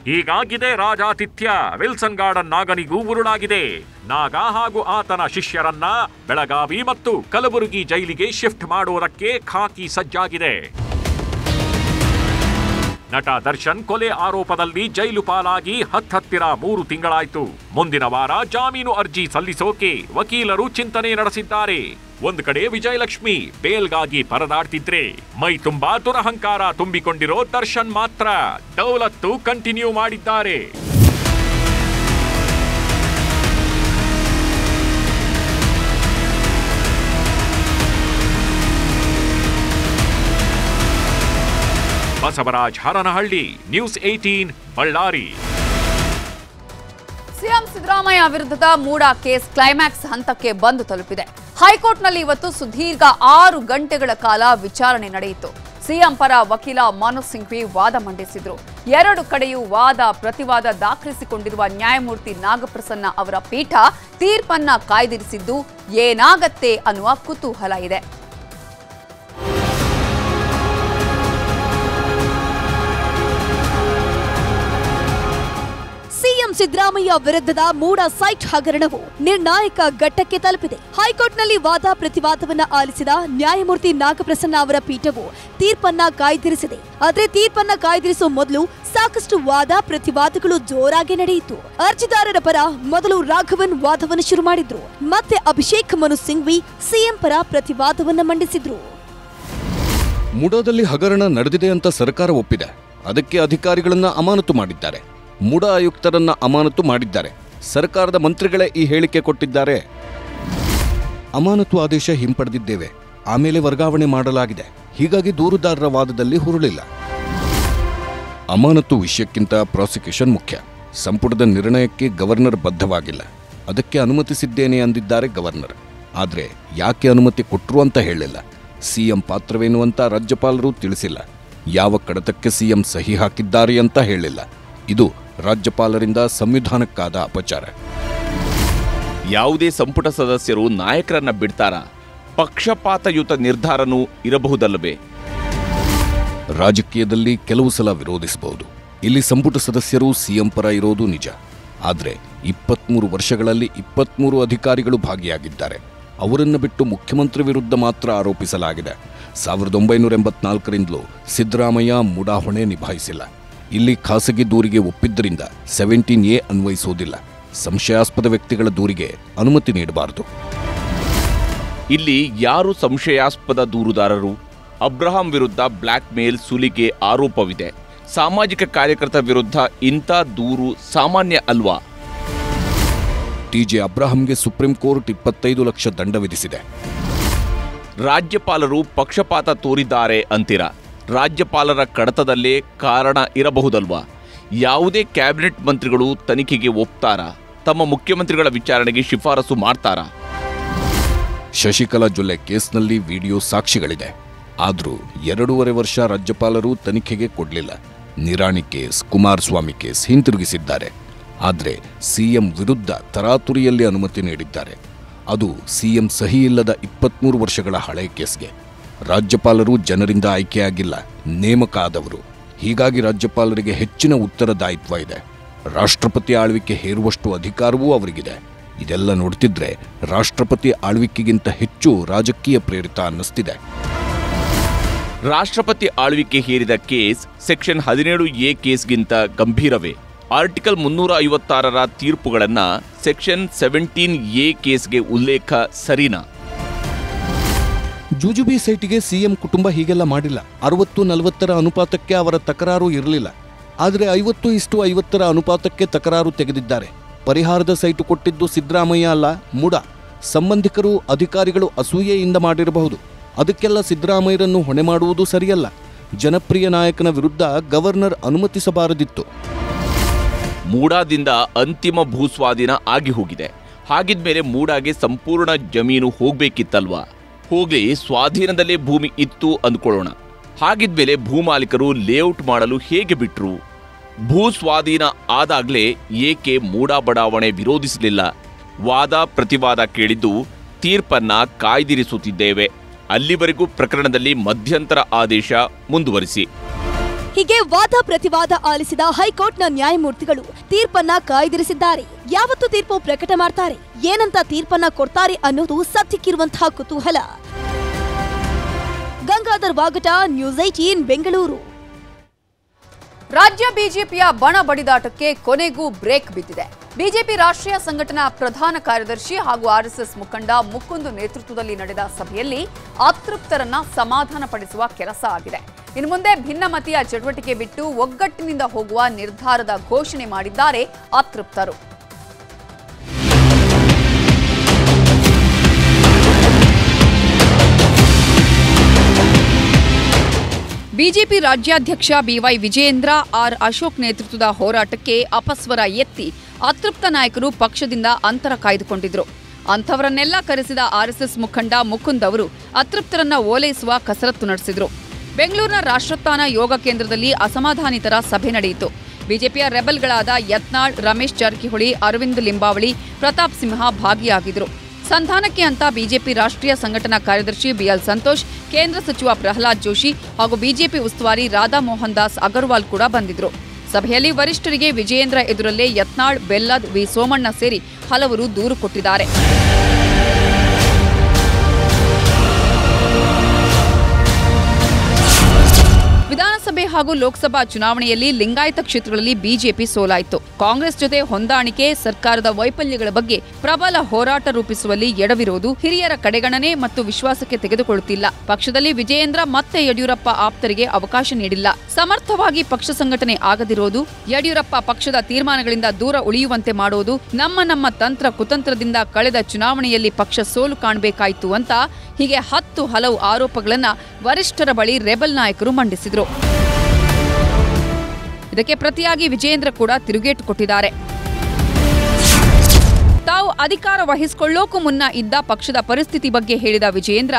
ಹೀಗಾಗಿದೆ ರಾಜಾತಿಥ್ಯ. ವಿಲ್ಸನ್ ಗಾರ್ಡನ್ ನಾಗನಿಗೂ ಉರುಳಾಗಿದೆ. ನಾಗ ಹಾಗೂ ಆತನ ಶಿಷ್ಯರನ್ನ ಬೆಳಗಾವಿ ಮತ್ತು ಕಲಬುರಗಿ ಜೈಲಿಗೆ ಶಿಫ್ಟ್ ಮಾಡುವುದಕ್ಕೆ ಖಾಕಿ ಸಜ್ಜಾಗಿದೆ. ನಟ ದರ್ಶನ್ ಕೊಲೆ ಆರೋಪದಲ್ಲಿ ಜೈಲು ಪಾಲಾಗಿ ಹತ್ತತ್ತಿರ ಮೂರು ತಿಂಗಳಾಯಿತು. ಮುಂದಿನ ವಾರ ಜಾಮೀನು ಅರ್ಜಿ ಸಲ್ಲಿಸೋಕೆ ವಕೀಲರು ಚಿಂತನೆ ನಡೆಸಿದ್ದಾರೆ. ಒಂದು ಕಡೆ ವಿಜಯಲಕ್ಷ್ಮಿ, ಬೇಲ್ಗಾಗಿ ಪರದಾಡ್ತಿದ್ರೆ, ಮೈ ತುಂಬಾ ದುರಹಂಕಾರ ತುಂಬಿಕೊಂಡಿರೋ ದರ್ಶನ್ ಮಾತ್ರ ದೌಲತ್ತು ಕಂಟಿನ್ಯೂ ಮಾಡಿದ್ದಾರೆ. Basavaraj Haranahalli news eighteen Ballari. Siddaramaiah ವಿರುದ್ಧದ ಮೂಡ ಕೇಸ್ ಕ್ಲೈಮ್ಯಾಕ್ಸ್ ಹಂತಕ್ಕೆ ಬಂದು ತಲುಪಿದೆ. ಹೈಕೋರ್ಟ್ನಲ್ಲಿ ಇವತ್ತು ಸುದೀರ್ಘ ಆರು ಗಂಟೆಗಳ ಕಾಲ ವಿಚಾರಣೆ ನಡೆಯಿತು. ಸಿಎಂ ಪರ ವಕೀಲ ಮನೋಜ್ ಸಿಂಘ್ವಿ ವಾದ ಮಂಡಿಸಿದ್ರು. ಎರಡು ಕಡೆಯೂ ವಾದ ಪ್ರತಿವಾದ ದಾಖಲಿಸಿಕೊಂಡಿರುವ ನ್ಯಾಯಮೂರ್ತಿ ನಾಗಪ್ರಸನ್ನ ಅವರ ಪೀಠ ತೀರ್ಪನ್ನ ಕಾಯ್ದಿರಿಸಿದ್ದು ಏನಾಗತ್ತೆ ಅನ್ನುವ ಕುತೂಹಲ ಇದೆ. ಸಿಎಂ ಸಿದ್ದರಾಮಯ್ಯ ವಿರುದ್ಧದ ಮೂಡ ಸೈಟ್ ಹಗರಣವು ನಿರ್ಣಾಯಕ ಘಟ್ಟಕ್ಕೆ ತಲುಪಿದೆ. ಹೈಕೋರ್ಟ್ನಲ್ಲಿ ವಾದ ಪ್ರತಿವಾದವನ್ನ ಆಲಿಸಿದ ನ್ಯಾಯಮೂರ್ತಿ ನಾಗಪ್ರಸನ್ನ ಅವರ ಪೀಠವು ತೀರ್ಪನ್ನ ಕಾಯ್ದಿರಿಸಿದೆ. ಆದರೆ ತೀರ್ಪನ್ನ ಕಾಯ್ದಿರಿಸುವ ಮೊದಲು ಸಾಕಷ್ಟು ವಾದ ಪ್ರತಿವಾದಗಳು ಜೋರಾಗಿ ನಡೆಯಿತು. ಅರ್ಜಿದಾರರ ಪರ ಮೊದಲು ರಾಘವನ್ ವಾದವನ್ನು ಶುರು ಮಾಡಿದ್ರು. ಮತ್ತೆ ಅಭಿಷೇಕ್ ಮನು ಸಿಂಘ್ವಿ ಸಿಎಂ ಪರ ಪ್ರತಿವಾದವನ್ನ ಮಂಡಿಸಿದ್ರು. ಮುಡಾದಲ್ಲಿ ಹಗರಣ ನಡೆದಿದೆ ಅಂತ ಸರ್ಕಾರ ಒಪ್ಪಿದೆ. ಅದಕ್ಕೆ ಅಧಿಕಾರಿಗಳನ್ನ ಅಮಾನತು ಮಾಡಿದ್ದಾರೆ. ಮುಡ ಆಯುಕ್ತರನ್ನ ಅಮಾನತು ಮಾಡಿದ್ದಾರೆ. ಸರ್ಕಾರದ ಮಂತ್ರಿಗಳೇ ಈ ಹೇಳಿಕೆ ಕೊಟ್ಟಿದ್ದಾರೆ. ಅಮಾನತು ಆದೇಶ ಹಿಂಪಡೆದಿದ್ದೇವೆ. ಆಮೇಲೆ ವರ್ಗಾವಣೆ ಮಾಡಲಾಗಿದೆ. ಹೀಗಾಗಿ ದೂರುದಾರರ ವಾದದಲ್ಲಿ ಹುರುಳಿಲ್ಲ. ಅಮಾನತು ವಿಷಯಕ್ಕಿಂತ ಪ್ರಾಸಿಕ್ಯೂಷನ್ ಮುಖ್ಯ. ಸಂಪುಟದ ನಿರ್ಣಯಕ್ಕೆ ಗವರ್ನರ್ ಬದ್ಧವಾಗಿಲ್ಲ. ಅದಕ್ಕೆ ಅನುಮತಿಸಿದ್ದೇನೆ ಅಂದಿದ್ದಾರೆ ಗವರ್ನರ್. ಆದರೆ ಯಾಕೆ ಅನುಮತಿ ಕೊಟ್ಟರು ಅಂತ ಹೇಳಿಲ್ಲ. ಸಿಎಂ ಪಾತ್ರವೇನು ಅಂತ ರಾಜ್ಯಪಾಲರು ತಿಳಿಸಿಲ್ಲ. ಯಾವ ಕಡತಕ್ಕೆ ಸಿಎಂ ಸಹಿ ಹಾಕಿದ್ದಾರೆ ಅಂತ ಹೇಳಿಲ್ಲ. ಇದು ರಾಜ್ಯಪಾಲರಿಂದ ಸಂವಿಧಾನಕ್ಕಾದ ಅಪಚಾರ. ಯಾವುದೇ ಸಂಪುಟ ಸದಸ್ಯರು ನಾಯಕರನ್ನ ಬಿಡ್ತಾರ. ಪಕ್ಷಪಾತಯುತ ನಿರ್ಧಾರನೂ ಇರಬಹುದಲ್ಲವೇ? ರಾಜಕೀಯದಲ್ಲಿ ಕೆಲವು ಸಲ ವಿರೋಧಿಸಬಹುದು. ಇಲ್ಲಿ ಸಂಪುಟ ಸದಸ್ಯರು ಸಿಎಂ ಪರ ಇರೋದು ನಿಜ. ಆದರೆ ಇಪ್ಪತ್ಮೂರು ವರ್ಷಗಳಲ್ಲಿ ಇಪ್ಪತ್ಮೂರು ಅಧಿಕಾರಿಗಳು ಭಾಗಿಯಾಗಿದ್ದಾರೆ. ಅವರನ್ನು ಬಿಟ್ಟು ಮುಖ್ಯಮಂತ್ರಿ ವಿರುದ್ಧ ಮಾತ್ರ ಆರೋಪಿಸಲಾಗಿದೆ. ಸಾವಿರದ ಒಂಬೈನೂರ ಎಂಬತ್ನಾಲ್ಕರಿಂದಲೂ ಸಿದ್ದರಾಮಯ್ಯ ಮೂಡಾಹೊಣೆ ನಿಭಾಯಿಸಿಲ್ಲ. ಇಲ್ಲಿ ಖಾಸಗಿ ದೂರಿಗೆ ಒಪ್ಪಿದ್ದರಿಂದ ಸೆವೆಂಟೀನ್ ಎ ಅನ್ವಯಿಸುವುದಿಲ್ಲ ಸಂಶಯಾಸ್ಪದ ವ್ಯಕ್ತಿಗಳ ದೂರಿಗೆ ಅನುಮತಿ ನೀಡಬಾರದು. ಇಲ್ಲಿ ಯಾರು ಸಂಶಯಾಸ್ಪದ ದೂರುದಾರರು? ಅಬ್ರಹಾಂ ವಿರುದ್ಧ ಬ್ಲ್ಯಾಕ್ ಮೇಲ್ ಸುಲಿಗೆ ಆರೋಪವಿದೆ. ಸಾಮಾಜಿಕ ಕಾರ್ಯಕರ್ತ ವಿರುದ್ಧ ಇಂಥ ದೂರು ಸಾಮಾನ್ಯ ಅಲ್ವಾ? ಟಿಜೆ ಅಬ್ರಹಾಂಗೆ ಸುಪ್ರೀಂ ಕೋರ್ಟ್ ಇಪ್ಪತ್ತೈದು ಲಕ್ಷ ದಂಡ ವಿಧಿಸಿದೆ. ರಾಜ್ಯಪಾಲರು ಪಕ್ಷಪಾತ ತೋರಿದ್ದಾರೆ ಅಂತೀರಾ? ರಾಜ್ಯಪಾಲರ ಕಡತದಲ್ಲೇ ಕಾರಣ ಇರಬಹುದಲ್ವಾ? ಯಾವುದೇ ಕ್ಯಾಬಿನೆಟ್ ಮಂತ್ರಿಗಳು ತನಿಖೆಗೆ ಒಪ್ತಾರಾ? ತಮ್ಮ ಮುಖ್ಯಮಂತ್ರಿಗಳ ವಿಚಾರಣೆಗೆ ಶಿಫಾರಸು ಮಾಡ್ತಾರಾ? ಶಶಿಕಲಾ ಜೊಲ್ಲೆ ಕೇಸ್ನಲ್ಲಿ ವಿಡಿಯೋ ಸಾಕ್ಷಿಗಳಿದೆ. ಆದರೂ ಎರಡೂವರೆ ವರ್ಷ ರಾಜ್ಯಪಾಲರು ತನಿಖೆಗೆ ಕೊಡಲಿಲ್ಲ. ನಿರಾಣಿ ಕೇಸ್, ಕುಮಾರಸ್ವಾಮಿ ಕೇಸ್ ಹಿಂತಿರುಗಿಸಿದ್ದಾರೆ. ಆದರೆ ಸಿಎಂ ವಿರುದ್ಧ ತರಾತುರಿಯಲ್ಲಿ ಅನುಮತಿ ನೀಡಿದ್ದಾರೆ. ಅದು ಸಿಎಂ ಸಹಿ ಇಲ್ಲದ ಇಪ್ಪತ್ತ್ಮೂರು ವರ್ಷಗಳ ಹಳೆ ಕೇಸ್ಗೆ. ರಾಜ್ಯಪಾಲರು ಜನರಿಂದ ಆಯ್ಕೆಯಾಗಿಲ್ಲ ನೇಮಕ ಆದವರು ಹೀಗಾಗಿ ರಾಜ್ಯಪಾಲರಿಗೆ ಹೆಚ್ಚಿನ ಉತ್ತರದಾಯಿತ್ವ ಇದೆ. ರಾಷ್ಟ್ರಪತಿ ಆಳ್ವಿಕೆ ಹೇರುವಷ್ಟು ಅಧಿಕಾರವೂ ಅವರಿಗಿದೆ. ಇದೆಲ್ಲ ನೋಡ್ತಿದ್ರೆ ರಾಷ್ಟ್ರಪತಿ ಆಳ್ವಿಕೆಗಿಂತ ಹೆಚ್ಚು ರಾಜಕೀಯ ಪ್ರೇರಿತ ಅನ್ನಿಸ್ತಿದೆ. ರಾಷ್ಟ್ರಪತಿ ಆಳ್ವಿಕೆ ಹೇರಿದ ಕೇಸ್ ಸೆಕ್ಷನ್ ಹದಿನೇಳು ಎ ಕೇಸ್ಗಿಂತ ಗಂಭೀರವೇ. ಆರ್ಟಿಕಲ್ ಮುನ್ನೂರ ಐವತ್ತಾರರ ತೀರ್ಪುಗಳನ್ನು ಸೆಕ್ಷನ್ ಸೆವೆಂಟೀನ್ ಎ ಕೇಸ್ಗೆ ಉಲ್ಲೇಖ ಸರಿನಾ? ಜುಜುಬಿ ಸೈಟಿಗೆ ಸಿಎಂ ಕುಟುಂಬ ಹೀಗೆಲ್ಲ ಮಾಡಿಲ್ಲ. ಅರವತ್ತು, ನಲವತ್ತರ ಅನುಪಾತಕ್ಕೆ ಅವರ ತಕರಾರು ಇರಲಿಲ್ಲ. ಆದರೆ ಐವತ್ತು ಇಷ್ಟು ಐವತ್ತರ ಅನುಪಾತಕ್ಕೆ ತಕರಾರು ತೆಗೆದಿದ್ದಾರೆ. ಪರಿಹಾರದ ಸೈಟು ಕೊಟ್ಟಿದ್ದು ಸಿದ್ದರಾಮಯ್ಯ ಅಲ್ಲ, ಮುಡ. ಸಂಬಂಧಿಕರು, ಅಧಿಕಾರಿಗಳು ಅಸೂಯೆಯಿಂದ ಮಾಡಿರಬಹುದು. ಅದಕ್ಕೆಲ್ಲ ಸಿದ್ದರಾಮಯ್ಯರನ್ನು ಹೊಣೆ ಮಾಡುವುದು ಸರಿಯಲ್ಲ. ಜನಪ್ರಿಯ ನಾಯಕನ ವಿರುದ್ಧ ಗವರ್ನರ್ ಅನುಮತಿಸಬಾರದಿತ್ತು. ಮೂಡಾದಿಂದ ಅಂತಿಮ ಭೂಸ್ವಾಧೀನ ಆಗಿ ಹೋಗಿದೆ. ಹಾಗಿದ್ಮೇಲೆ ಮೂಡಾಗೆ ಸಂಪೂರ್ಣ ಜಮೀನು ಹೋಗ್ಬೇಕಿತ್ತಲ್ವಾ? ಹೋಗ್ಲಿ, ಸ್ವಾಧೀನದಲ್ಲೇ ಭೂಮಿ ಇತ್ತು ಅಂದ್ಕೊಳ್ಳೋಣ. ಹಾಗಿದ್ಮೇಲೆ ಭೂಮಾಲೀಕರು ಲೇಔಟ್ ಮಾಡಲು ಹೇಗೆ ಬಿಟ್ರು? ಭೂ ಸ್ವಾಧೀನ ಆದಾಗಲೇ ಏಕೆ ಮೂಡಾ ಬಡಾವಣೆ ವಿರೋಧಿಸಲಿಲ್ಲ? ವಾದ, ಪ್ರತಿವಾದ ಕೇಳಿದ್ದು ತೀರ್ಪನ್ನ ಕಾಯ್ದಿರಿಸುತ್ತಿದ್ದೇವೆ. ಅಲ್ಲಿವರೆಗೂ ಪ್ರಕರಣದಲ್ಲಿ ಮಧ್ಯಂತರ ಆದೇಶ ಮುಂದುವರಿಸಿ. ಹೀಗೆ ವಾದ ಪ್ರತಿವಾದ ಆಲಿಸಿದ ಹೈಕೋರ್ಟ್ನ ನ್ಯಾಯಮೂರ್ತಿಗಳು ತೀರ್ಪನ್ನ ಕಾಯ್ದಿರಿಸಿದ್ದಾರೆ. ಯಾವತ್ತು ತೀರ್ಪು ಪ್ರಕಟ ಮಾಡ್ತಾರೆ? ಏನಂತ ತೀರ್ಪನ್ನ ಕೊಡ್ತಾರೆ ಅನ್ನೋದು ಸದ್ಯಕ್ಕಿರುವಂತಹ ಕುತೂಹಲ. Gangadhar Vagata, news eighteen Bengaluru. ರಾಜ್ಯ ಬಿಜೆಪಿಯ ಬಣ ಬಡಿದಾಟಕ್ಕೆ ಕೊನೆಗೂ ಬ್ರೇಕ್ ಬಿದ್ದಿದೆ. ಬಿಜೆಪಿ ರಾಷ್ಟ್ರೀಯ ಸಂಘಟನಾ ಪ್ರಧಾನ ಕಾರ್ಯದರ್ಶಿ ಹಾಗೂ ಆರ್ಎಸ್ಎಸ್ ಮುಖಂಡ ಮುಕುಂದ್ ನೇತೃತ್ವದಲ್ಲಿ ನಡೆದ ಸಭೆಯಲ್ಲಿ ಅತೃಪ್ತರನ್ನ ಸಮಾಧಾನಪಡಿಸುವ ಕೆಲಸ ಆಗಿದೆ. ಇನ್ನು ಮುಂದೆ ಭಿನ್ನಮತೀಯ ಚಟುವಟಿಕೆ ಬಿಟ್ಟು ಒಗ್ಗಟ್ಟಿನಿಂದ ಹೋಗುವ ನಿರ್ಧಾರದ ಘೋಷಣೆ ಮಾಡಿದ್ದಾರೆ ಅತೃಪ್ತರು. ಬಿಜೆಪಿ ರಾಜ್ಯಾಧ್ಯಕ್ಷ B Y Vijayendra R Ashok ನೇತೃತ್ವದ ಹೋರಾಟಕ್ಕೆ ಅಪಸ್ವರ ಎತ್ತಿ ಅತೃಪ್ತ ನಾಯಕರು ಪಕ್ಷದಿಂದ ಅಂತರ ಕಾಯ್ದುಕೊಂಡಿದ್ರು. ಅಂಥವರನ್ನೆಲ್ಲ ಕರೆಸಿದ ಆರ್ಎಸ್ಎಸ್ ಮುಖಂಡ ಮುಕುಂದ್ ಅವರು ಅತೃಪ್ತರನ್ನ ಓಲೈಸುವ ಕಸರತ್ತು ನಡೆಸಿದ್ರು. ಬೆಂಗಳೂರಿನ ರಾಷ್ಟ್ರೋತ್ಥಾನ ಯೋಗ ಕೇಂದ್ರದಲ್ಲಿ ಅಸಮಾಧಾನಿತರ ಸಭೆ ನಡೆಯಿತು. ಬಿಜೆಪಿಯ ರೆಬಲ್ಗಳಾದ ಯತ್ನಾಳ್, ರಮೇಶ್ ಜಾರಕಿಹೊಳಿ, ಅರವಿಂದ್ ಲಿಂಬಾವಳಿ, ಪ್ರತಾಪ್ ಸಿಂಹ ಭಾಗಿಯಾಗಿದ್ರು. ಸಂಧಾನಕ್ಕೆ ಅಂತ ಬಿಜೆಪಿ ರಾಷ್ಟ್ರೀಯ ಸಂಘಟನಾ ಕಾರ್ಯದರ್ಶಿ ಬಿಎಲ್ ಸಂತೋಷ್, ಕೇಂದ್ರ ಸಚಿವ ಪ್ರಹ್ಲಾದ್ ಜೋಶಿ ಹಾಗೂ ಬಿಜೆಪಿ ಉಸ್ತುವಾರಿ ರಾಧಾ ಮೋಹನ್ ದಾಸ್ ಅಗರ್ವಾಲ್ ಕೂಡ ಬಂದಿದ್ರು. ಸಭೆಯಲ್ಲಿ ವರಿಷ್ಠರಿಗೆ ವಿಜಯೇಂದ್ರ ಎದುರಲ್ಲೇ ಯತ್ನಾಳ್, ಬೆಲ್ಲದ್ ವಿ ಸೋಮಣ್ಣ ಸೇರಿ ಹಲವರು ದೂರು ಕೊಟ್ಟಿದ್ದಾರೆ. ಹಾಗೂ ಲೋಕಸಭಾ ಚುನಾವಣೆಯಲ್ಲಿ ಲಿಂಗಾಯತ ಕ್ಷೇತ್ರಗಳಲ್ಲಿ ಬಿಜೆಪಿ ಸೋಲಾಯಿತು. ಕಾಂಗ್ರೆಸ್ ಜೊತೆ ಹೊಂದಾಣಿಕೆ, ಸರ್ಕಾರದ ವೈಫಲ್ಯಗಳ ಬಗ್ಗೆ ಪ್ರಬಲ ಹೋರಾಟ ರೂಪಿಸುವಲ್ಲಿ ಎಡವಿರೋದು ಹಿರಿಯರ ಕಡೆಗಣನೆ ಮತ್ತು ವಿಶ್ವಾಸಕ್ಕೆ ತೆಗೆದುಕೊಳ್ಳುತ್ತಿಲ್ಲ. ಪಕ್ಷದಲ್ಲಿ ವಿಜಯೇಂದ್ರ ಮತ್ತೆ ಯಡಿಯೂರಪ್ಪ ಆಪ್ತರಿಗೆ ಅವಕಾಶ ನೀಡಿಲ್ಲ. ಸಮರ್ಥವಾಗಿ ಪಕ್ಷ ಸಂಘಟನೆ ಆಗದಿರೋದು, ಯಡಿಯೂರಪ್ಪ ಪಕ್ಷದ ತೀರ್ಮಾನಗಳಿಂದ ದೂರ ಉಳಿಯುವಂತೆ ಮಾಡೋದು ನಮ್ಮ ನಮ್ಮ ತಂತ್ರ ಕುತಂತ್ರದಿಂದ ಕಳೆದ ಚುನಾವಣೆಯಲ್ಲಿ ಪಕ್ಷ ಸೋಲು ಕಾಣಬೇಕಾಯಿತು ಅಂತ ಹೀಗೆ ಹತ್ತು ಹಲವು ಆರೋಪಗಳನ್ನು ವರಿಷ್ಠರ ಬಳಿ ರೆಬಲ್ ನಾಯಕರು ಮಂಡಿಸಿದ್ರು. ಇದಕ್ಕೆ ಪ್ರತಿಯಾಗಿ ವಿಜೇಂದ್ರ ಕೂಡ ತಿರುಗೇಟು ಕೊಟ್ಟಿದ್ದಾರೆ. ತಾವು ಅಧಿಕಾರ ವಹಿಸಿಕೊಳ್ಳೋಕು ಮುನ್ನ ಇದ್ದ ಪಕ್ಷದ ಪರಿಸ್ಥಿತಿ ಬಗ್ಗೆ ಹೇಳಿದ ವಿಜಯೇಂದ್ರ,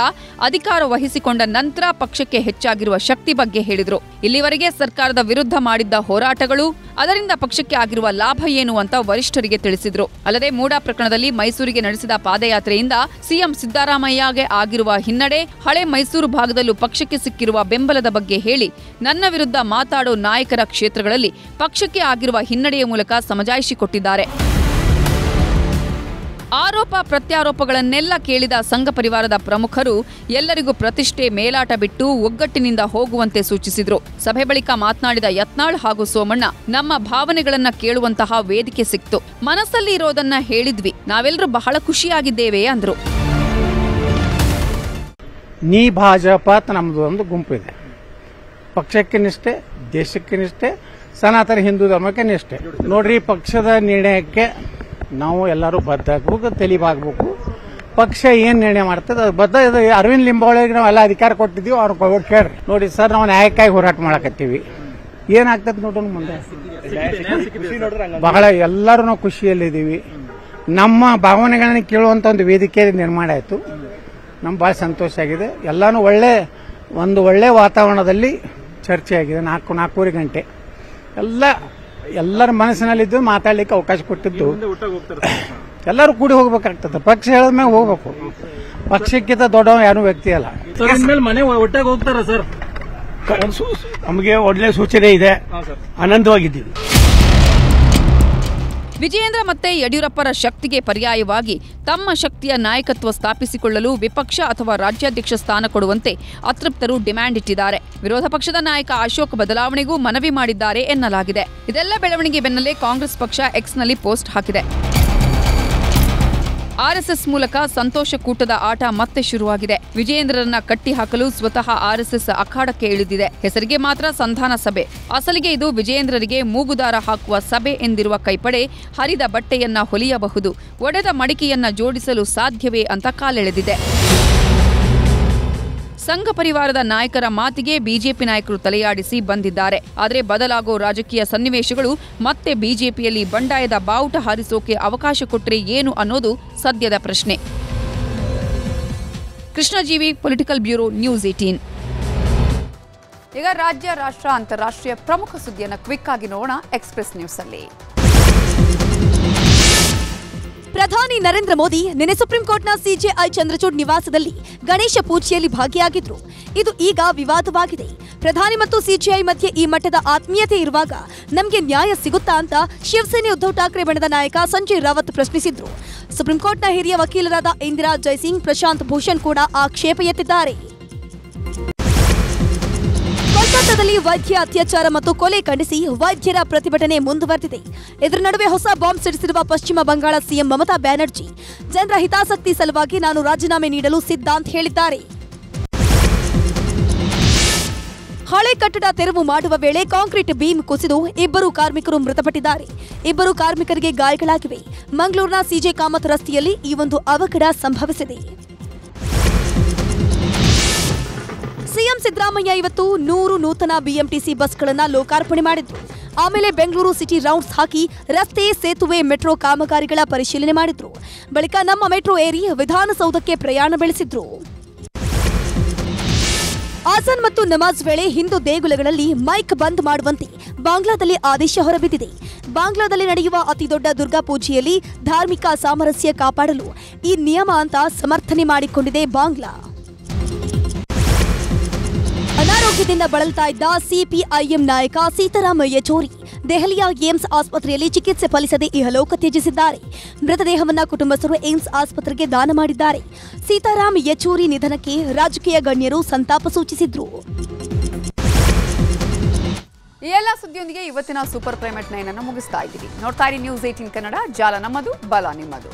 ಅಧಿಕಾರ ವಹಿಸಿಕೊಂಡ ನಂತರ ಪಕ್ಷಕ್ಕೆ ಹೆಚ್ಚಾಗಿರುವ ಶಕ್ತಿ ಬಗ್ಗೆ ಹೇಳಿದರು. ಇಲ್ಲಿವರೆಗೆ ಸರ್ಕಾರದ ವಿರುದ್ಧ ಮಾಡಿದ್ದ ಹೋರಾಟಗಳು, ಅದರಿಂದ ಪಕ್ಷಕ್ಕೆ ಆಗಿರುವ ಲಾಭ ಏನು ಅಂತ ವರಿಷ್ಠರಿಗೆ ತಿಳಿಸಿದರು. ಅಲ್ಲದೆ ಮೂಡಾ ಪ್ರಕರಣದಲ್ಲಿ ಮೈಸೂರಿಗೆ ನಡೆಸಿದ ಪಾದಯಾತ್ರೆಯಿಂದ ಸಿಎಂ ಸಿದ್ದರಾಮಯ್ಯಗೆ ಆಗಿರುವ ಹಿನ್ನಡೆ, ಹಳೆ ಮೈಸೂರು ಭಾಗದಲ್ಲೂ ಪಕ್ಷಕ್ಕೆ ಸಿಕ್ಕಿರುವ ಬೆಂಬಲದ ಬಗ್ಗೆ ಹೇಳಿ, ನನ್ನ ವಿರುದ್ಧ ಮಾತಾಡೋ ನಾಯಕರ ಕ್ಷೇತ್ರಗಳಲ್ಲಿ ಪಕ್ಷಕ್ಕೆ ಆಗಿರುವ ಹಿನ್ನಡೆಯ ಮೂಲಕ ಸಮಜಾಯಿಷಿ ಕೊಟ್ಟಿದ್ದಾರೆ. ಆರೋಪ ಪ್ರತ್ಯಾರೋಪಗಳನ್ನೆಲ್ಲ ಕೇಳಿದ ಸಂಘ ಪರಿವಾರದ ಪ್ರಮುಖರು ಎಲ್ಲರಿಗೂ ಪ್ರತಿಷ್ಠೆ ಮೇಲಾಟ ಬಿಟ್ಟು ಒಗ್ಗಟ್ಟಿನಿಂದ ಹೋಗುವಂತೆ ಸೂಚಿಸಿದರು. ಸಭೆ ಬಳಿಕ ಮಾತನಾಡಿದ ಯತ್ನಾಳ್ ಹಾಗೂ ಸೋಮಣ್ಣ, ನಮ್ಮ ಭಾವನೆಗಳನ್ನ ಕೇಳುವಂತಹ ವೇದಿಕೆ ಸಿಕ್ತು. ಮನಸ್ಸಲ್ಲಿ ಇರೋದನ್ನ ಹೇಳಿದ್ವಿ. ನಾವೆಲ್ಲರೂ ಬಹಳ ಖುಷಿಯಾಗಿದ್ದೇವೆ ಅಂದ್ರು. ನೀ ಭಾಜಪ ನಮ್ಮದು ಒಂದು ಇದೆ. ಪಕ್ಷಕ್ಕೆ ನಿಷ್ಠೆ, ದೇಶಕ್ಕೆ ನಿಷ್ಠೆ, ಸನಾತನ ಹಿಂದೂ ಧರ್ಮಕ್ಕೆ ನಿಷ್ಠೆ. ನೋಡ್ರಿ ಪಕ್ಷದ ನಿರ್ಣಯಕ್ಕೆ ನಾವು ಎಲ್ಲರೂ ಬದ್ಧ ಆಗ್ಬೇಕು ತೆಲಿಬಾಗಬೇಕು. ಪಕ್ಷ ಏನು ನಿರ್ಣಯ ಮಾಡ್ತದೆ, ಅದು ಬದ್ಧ ಇದು ಅರವಿಂದ್ ಲಿಂಬಾವಳಿಗೆ ನಾವೆಲ್ಲ ಅಧಿಕಾರ ಕೊಟ್ಟಿದ್ದೀವಿ, ಅವ್ರ ಕೇಳ್ರಿ. ನೋಡಿ ಸರ್, ನಾವು ನ್ಯಾಯಕ್ಕಾಗಿ ಹೋರಾಟ ಮಾಡಕತ್ತೀವಿ. ಏನಾಗ್ತದೆ ನೋಡೋಣ ಮುಂದೆ. ಬಹಳ ಎಲ್ಲರೂ ನಾವು ಖುಷಿಯಲ್ಲಿದ್ದೀವಿ. ನಮ್ಮ ಭಾವನೆಗಳನ್ನ ಕೇಳುವಂತ ಒಂದು ವೇದಿಕೆ ನಿರ್ಮಾಣ ಆಯಿತು. ನಮ್ಗೆ ಭಾಳ ಸಂತೋಷ ಆಗಿದೆ. ಎಲ್ಲನೂ ಒಳ್ಳೆ, ಒಂದು ಒಳ್ಳೆ ವಾತಾವರಣದಲ್ಲಿ ಚರ್ಚೆ ಆಗಿದೆ. ನಾಲ್ಕು, ನಾಲ್ಕೂವರೆ ಗಂಟೆ. ಎಲ್ಲ ಎಲ್ಲರ ಮನಸ್ಸಿನಲ್ಲಿದ್ದು ಮಾತಾಡ್ಲಿಕ್ಕೆ ಅವಕಾಶ ಕೊಟ್ಟಿದ್ದು. ಎಲ್ಲರೂ ಕೂಡಿ ಹೋಗ್ಬೇಕಾಗ್ತದೆ. ಪಕ್ಷ ಹೇಳಿದ್ಮೇಲೆ ಹೋಗ್ಬೇಕು. ಪಕ್ಷಕ್ಕಿಂತ ದೊಡ್ಡವ ಯಾರು ವ್ಯಕ್ತಿ ಅಲ್ಲ. ಮೇಲೆ ಮನೆ ಒಟ್ಟಾಗಿ ಹೋಗ್ತಾರ ಸರ್? ನಮಗೆ ಒಳ್ಳೆ ಸೂಚನೆ ಇದೆ. ಆನಂದವಾಗಿದ್ದೀವಿ. ವಿಜಯೇಂದ್ರ ಮತ್ತೆ ಯಡಿಯೂರಪ್ಪರ ಶಕ್ತಿಗೆ ಪರ್ಯಾಯವಾಗಿ ತಮ್ಮ ಶಕ್ತಿಯ ನಾಯಕತ್ವ ಸ್ಥಾಪಿಸಿಕೊಳ್ಳಲು ವಿಪಕ್ಷ ಅಥವಾ ರಾಜ್ಯಾಧ್ಯಕ್ಷ ಸ್ಥಾನ ಕೊಡುವಂತೆ ಅತೃಪ್ತರು ಡಿಮ್ಯಾಂಡ್ ಇಟ್ಟಿದ್ದಾರೆ. ವಿರೋಧ ಪಕ್ಷದ ನಾಯಕ ಅಶೋಕ್ ಬದಲಾವಣೆಗೂ ಮನವಿ ಮಾಡಿದ್ದಾರೆ ಎನ್ನಲಾಗಿದೆ. ಇದೆಲ್ಲ ಬೆಳವಣಿಗೆ ಬೆನ್ನಲ್ಲೇ ಕಾಂಗ್ರೆಸ್ ಪಕ್ಷ ಎಕ್ಸ್ನಲ್ಲಿ ಪೋಸ್ಟ್ ಹಾಕಿದೆ. ಆರ್ಎಸ್ಎಸ್ ಮೂಲಕ ಸಂತೋಷ ಕೂಟದ ಆಟ ಮತ್ತೆ ಶುರುವಾಗಿದೆ. ವಿಜಯೇಂದ್ರರನ್ನ ಕಟ್ಟಿಹಾಕಲು ಸ್ವತಃ ಆರ್ಎಸ್ಎಸ್ ಅಖಾಡಕ್ಕೆ ಇಳಿದಿದೆ. ಹೆಸರಿಗೆ ಮಾತ್ರ ಸಂಧಾನ ಸಭೆ. ಅಸಲಿಗೆ ಇದು ವಿಜಯೇಂದ್ರರಿಗೆ ಮೂಗುದಾರ ಹಾಕುವ ಸಭೆ ಎಂದಿರುವ ಕೈಪಡೆ ಹರಿದ ಬಟ್ಟೆಯನ್ನ ಹೊಲಿಯಬಹುದು. ಒಡೆದ ಮಡಿಕೆಯನ್ನ ಜೋಡಿಸಲು ಸಾಧ್ಯವೇ ಅಂತ ಕಾಲೆಳೆದಿದೆ. ಸಂಘ ಪರಿವಾರದ ನಾಯಕರ ಮಾತಿಗೆ ಬಿಜೆಪಿ ನಾಯಕರು ತಲೆಯಾಡಿಸಿ ಬಂದಿದ್ದಾರೆ. ಆದರೆ ಬದಲಾಗೋ ರಾಜಕೀಯ ಸನ್ನಿವೇಶಗಳು ಮತ್ತೆ ಬಿಜೆಪಿಯಲ್ಲಿ ಬಂಡಾಯದ ಬಾವುಟ ಹಾರಿಸೋಕೆ ಅವಕಾಶ ಕೊಟ್ಟರೆ ಏನು ಅನ್ನೋದು ಸದ್ಯದ ಪ್ರಶ್ನೆ. Krishnajeevi political bureau, news eighteen ಈಗ ರಾಜ್ಯ, ರಾಷ್ಟ್ರ, ಅಂತಾರಾಷ್ಟ್ರೀಯ ಪ್ರಮುಖ ಸುದ್ದಿಯನ್ನು ಕ್ವಿಕ್ ಆಗಿ ನೋಡೋಣ ಎಕ್ಸ್ಪ್ರೆಸ್ ನ್ಯೂಸ್ ಅಲ್ಲಿ ಪ್ರಧಾನಿ ನರೇಂದ್ರ ಮೋದಿ ನಿನ್ನೆ ಸುಪ್ರೀಂ ಕೋರ್ಟ್ನ ಸಿಜೆಐ ಚಂದ್ರಚೂಡ್ ನಿವಾಸದಲ್ಲಿ ಗಣೇಶ ಪೂಜೆಯಲ್ಲಿ ಭಾಗಿಯಾಗಿದ್ರು. ಇದು ಈಗ ವಿವಾದವಾಗಿದೆ. ಪ್ರಧಾನಿ ಮತ್ತು ಸಿಜೆಐ ಮಧ್ಯೆ ಈ ಮಟ್ಟದ ಆತ್ಮೀಯತೆ ಇರುವಾಗ ನಮಗೆ ನ್ಯಾಯ ಸಿಗುತ್ತಾ ಅಂತ ಶಿವಸೇನೆ ಉದ್ಧವ್ ಠಾಕ್ರೆ ಬಣದ ನಾಯಕ ಸಂಜಯ್ ರಾವತ್ ಪ್ರಶ್ನಿಸಿದ್ರು. ಸುಪ್ರೀಂ ಕೋರ್ಟ್ನ ಹಿರಿಯ ವಕೀಲರಾದ ಇಂದಿರಾ ಜೈಸಿಂಗ್, ಪ್ರಶಾಂತ್ ಭೂಷಣ್ ಕೂಡ ಆಕ್ಷೇಪ ಎತ್ತಿದ್ದಾರೆ. ಕೋಲ್ಕತ್ತಾದಲ್ಲಿ ವೈದ್ಯ ಅತ್ಯಾಚಾರ ಮತ್ತು ಕೊಲೆ ಖಂಡಿಸಿ ವೈದ್ಯರ ಪ್ರತಿಭಟನೆ ಮುಂದುವರೆದಿದೆ. ಇದರ ನಡುವೆ ಹೊಸ ಬಾಂಬ್ ಸಿಡಿಸಿರುವ ಪಶ್ಚಿಮ ಬಂಗಾಳ ಸಿಎಂ ಮಮತಾ ಬ್ಯಾನರ್ಜಿ ಜನರ ಹಿತಾಸಕ್ತಿ ಸಲುವಾಗಿ ನಾನು ರಾಜೀನಾಮೆ ನೀಡಲು ಸಿದ್ಧ ಅಂತ ಹೇಳಿದ್ದಾರೆ. ಹಳೆ ಕಟ್ಟಡ ತೆರವು ಮಾಡುವ ವೇಳೆ ಕಾಂಕ್ರೀಟ್ ಬೀಮ್ ಕುಸಿದು ಇಬ್ಬರು ಕಾರ್ಮಿಕರು ಮೃತಪಟ್ಟಿದ್ದಾರೆ. ಇಬ್ಬರು ಕಾರ್ಮಿಕರಿಗೆ ಗಾಯಗಳಾಗಿವೆ. ಮಂಗಳೂರಿನ ಸಿಜೆ ಕಾಮತ್ ರಸ್ತೆಯಲ್ಲಿ ಈ ಒಂದು ಅವಘಡ ಸಂಭವಿಸಿದೆ. ಸಿಎಂ ಸಿದ್ದರಾಮಯ್ಯ ಇವತ್ತು ನೂರು ನೂತನ ಬಿಎಂಟಿಸಿ ಬಸ್ಗಳನ್ನು ಲೋಕಾರ್ಪಣೆ ಮಾಡಿದ್ರು. ಆಮೇಲೆ ಬೆಂಗಳೂರು ಸಿಟಿ ರೌಂಡ್ಸ್ ಹಾಕಿ ರಸ್ತೆ, ಸೇತುವೆ, ಮೆಟ್ರೋ ಕಾಮಗಾರಿಗಳ ಪರಿಶೀಲನೆ ಮಾಡಿದ್ರು. ಬಳಿಕ ನಮ್ಮ ಮೆಟ್ರೋ ಏರಿ ವಿಧಾನಸೌಧಕ್ಕೆ ಪ್ರಯಾಣ ಬೆಳೆಸಿದ್ರು. ಆಜಾನ್ ಮತ್ತು ನಮಾಜ್ ವೇಳೆ ಹಿಂದೂ ದೇಗುಲಗಳಲ್ಲಿ ಮೈಕ್ ಬಂದ್ ಮಾಡುವಂತೆ ಬಾಂಗ್ಲಾದಲ್ಲಿ ಆದೇಶ ಹೊರಬಿದ್ದಿದೆ. ಬಾಂಗ್ಲಾದಲ್ಲಿ ನಡೆಯುವ ಅತಿದೊಡ್ಡ ದುರ್ಗಾ ಪೂಜೆಯಲ್ಲಿ ಧಾರ್ಮಿಕ ಸಾಮರಸ್ಯ ಕಾಪಾಡಲು ಈ ನಿಯಮ ಅಂತ ಸಮರ್ಥನೆ ಮಾಡಿಕೊಂಡಿದೆ ಬಾಂಗ್ಲಾ. ಅನಾರೋಗ್ಯದಿಂದ ಬಳಲ್ತಾ ಇದ್ದ ಸಿಪಿಐಎಂ ನಾಯಕ ಸೀತಾರಾಮ ಯೆಚೂರಿ ದೆಹಲಿಯ ಏಮ್ಸ್ ಆಸ್ಪತ್ರೆಯಲ್ಲಿ ಚಿಕಿತ್ಸೆ ಫಲಿಸದೆ ಇಹಲೋಕ ತ್ಯಜಿಸಿದ್ದಾರೆ. ಮೃತದೇಹವನ್ನು ಕುಟುಂಬಸ್ಥರು ಏಮ್ಸ್ ಆಸ್ಪತ್ರೆಗೆ ದಾನ ಮಾಡಿದ್ದಾರೆ. ಸೀತಾರಾಮ್ ಯೆಚೂರಿ ನಿಧನಕ್ಕೆ ರಾಜಕೀಯ ಗಣ್ಯರು ಸಂತಾಪ ಸೂಚಿಸಿದ್ರು. ಈ ಎಲ್ಲ ಸುದ್ದಿಯೊಂದಿಗೆ ಇವತ್ತಿನ ಸೂಪರ್ ಪ್ರೈಮಟ್ ನೈನ್ ಅನ್ನು ಮುಗಿಸ್ತಾ ಇದ್ದೀವಿ ನೋಡ್ತಾ ಇರಿ ನ್ಯೂಸ್ ಏಟೀನ್ ಕನ್ನಡ. ಜಾಲ ನಮ್ಮದು, ಬಲ ನಿಮ್ಮದು.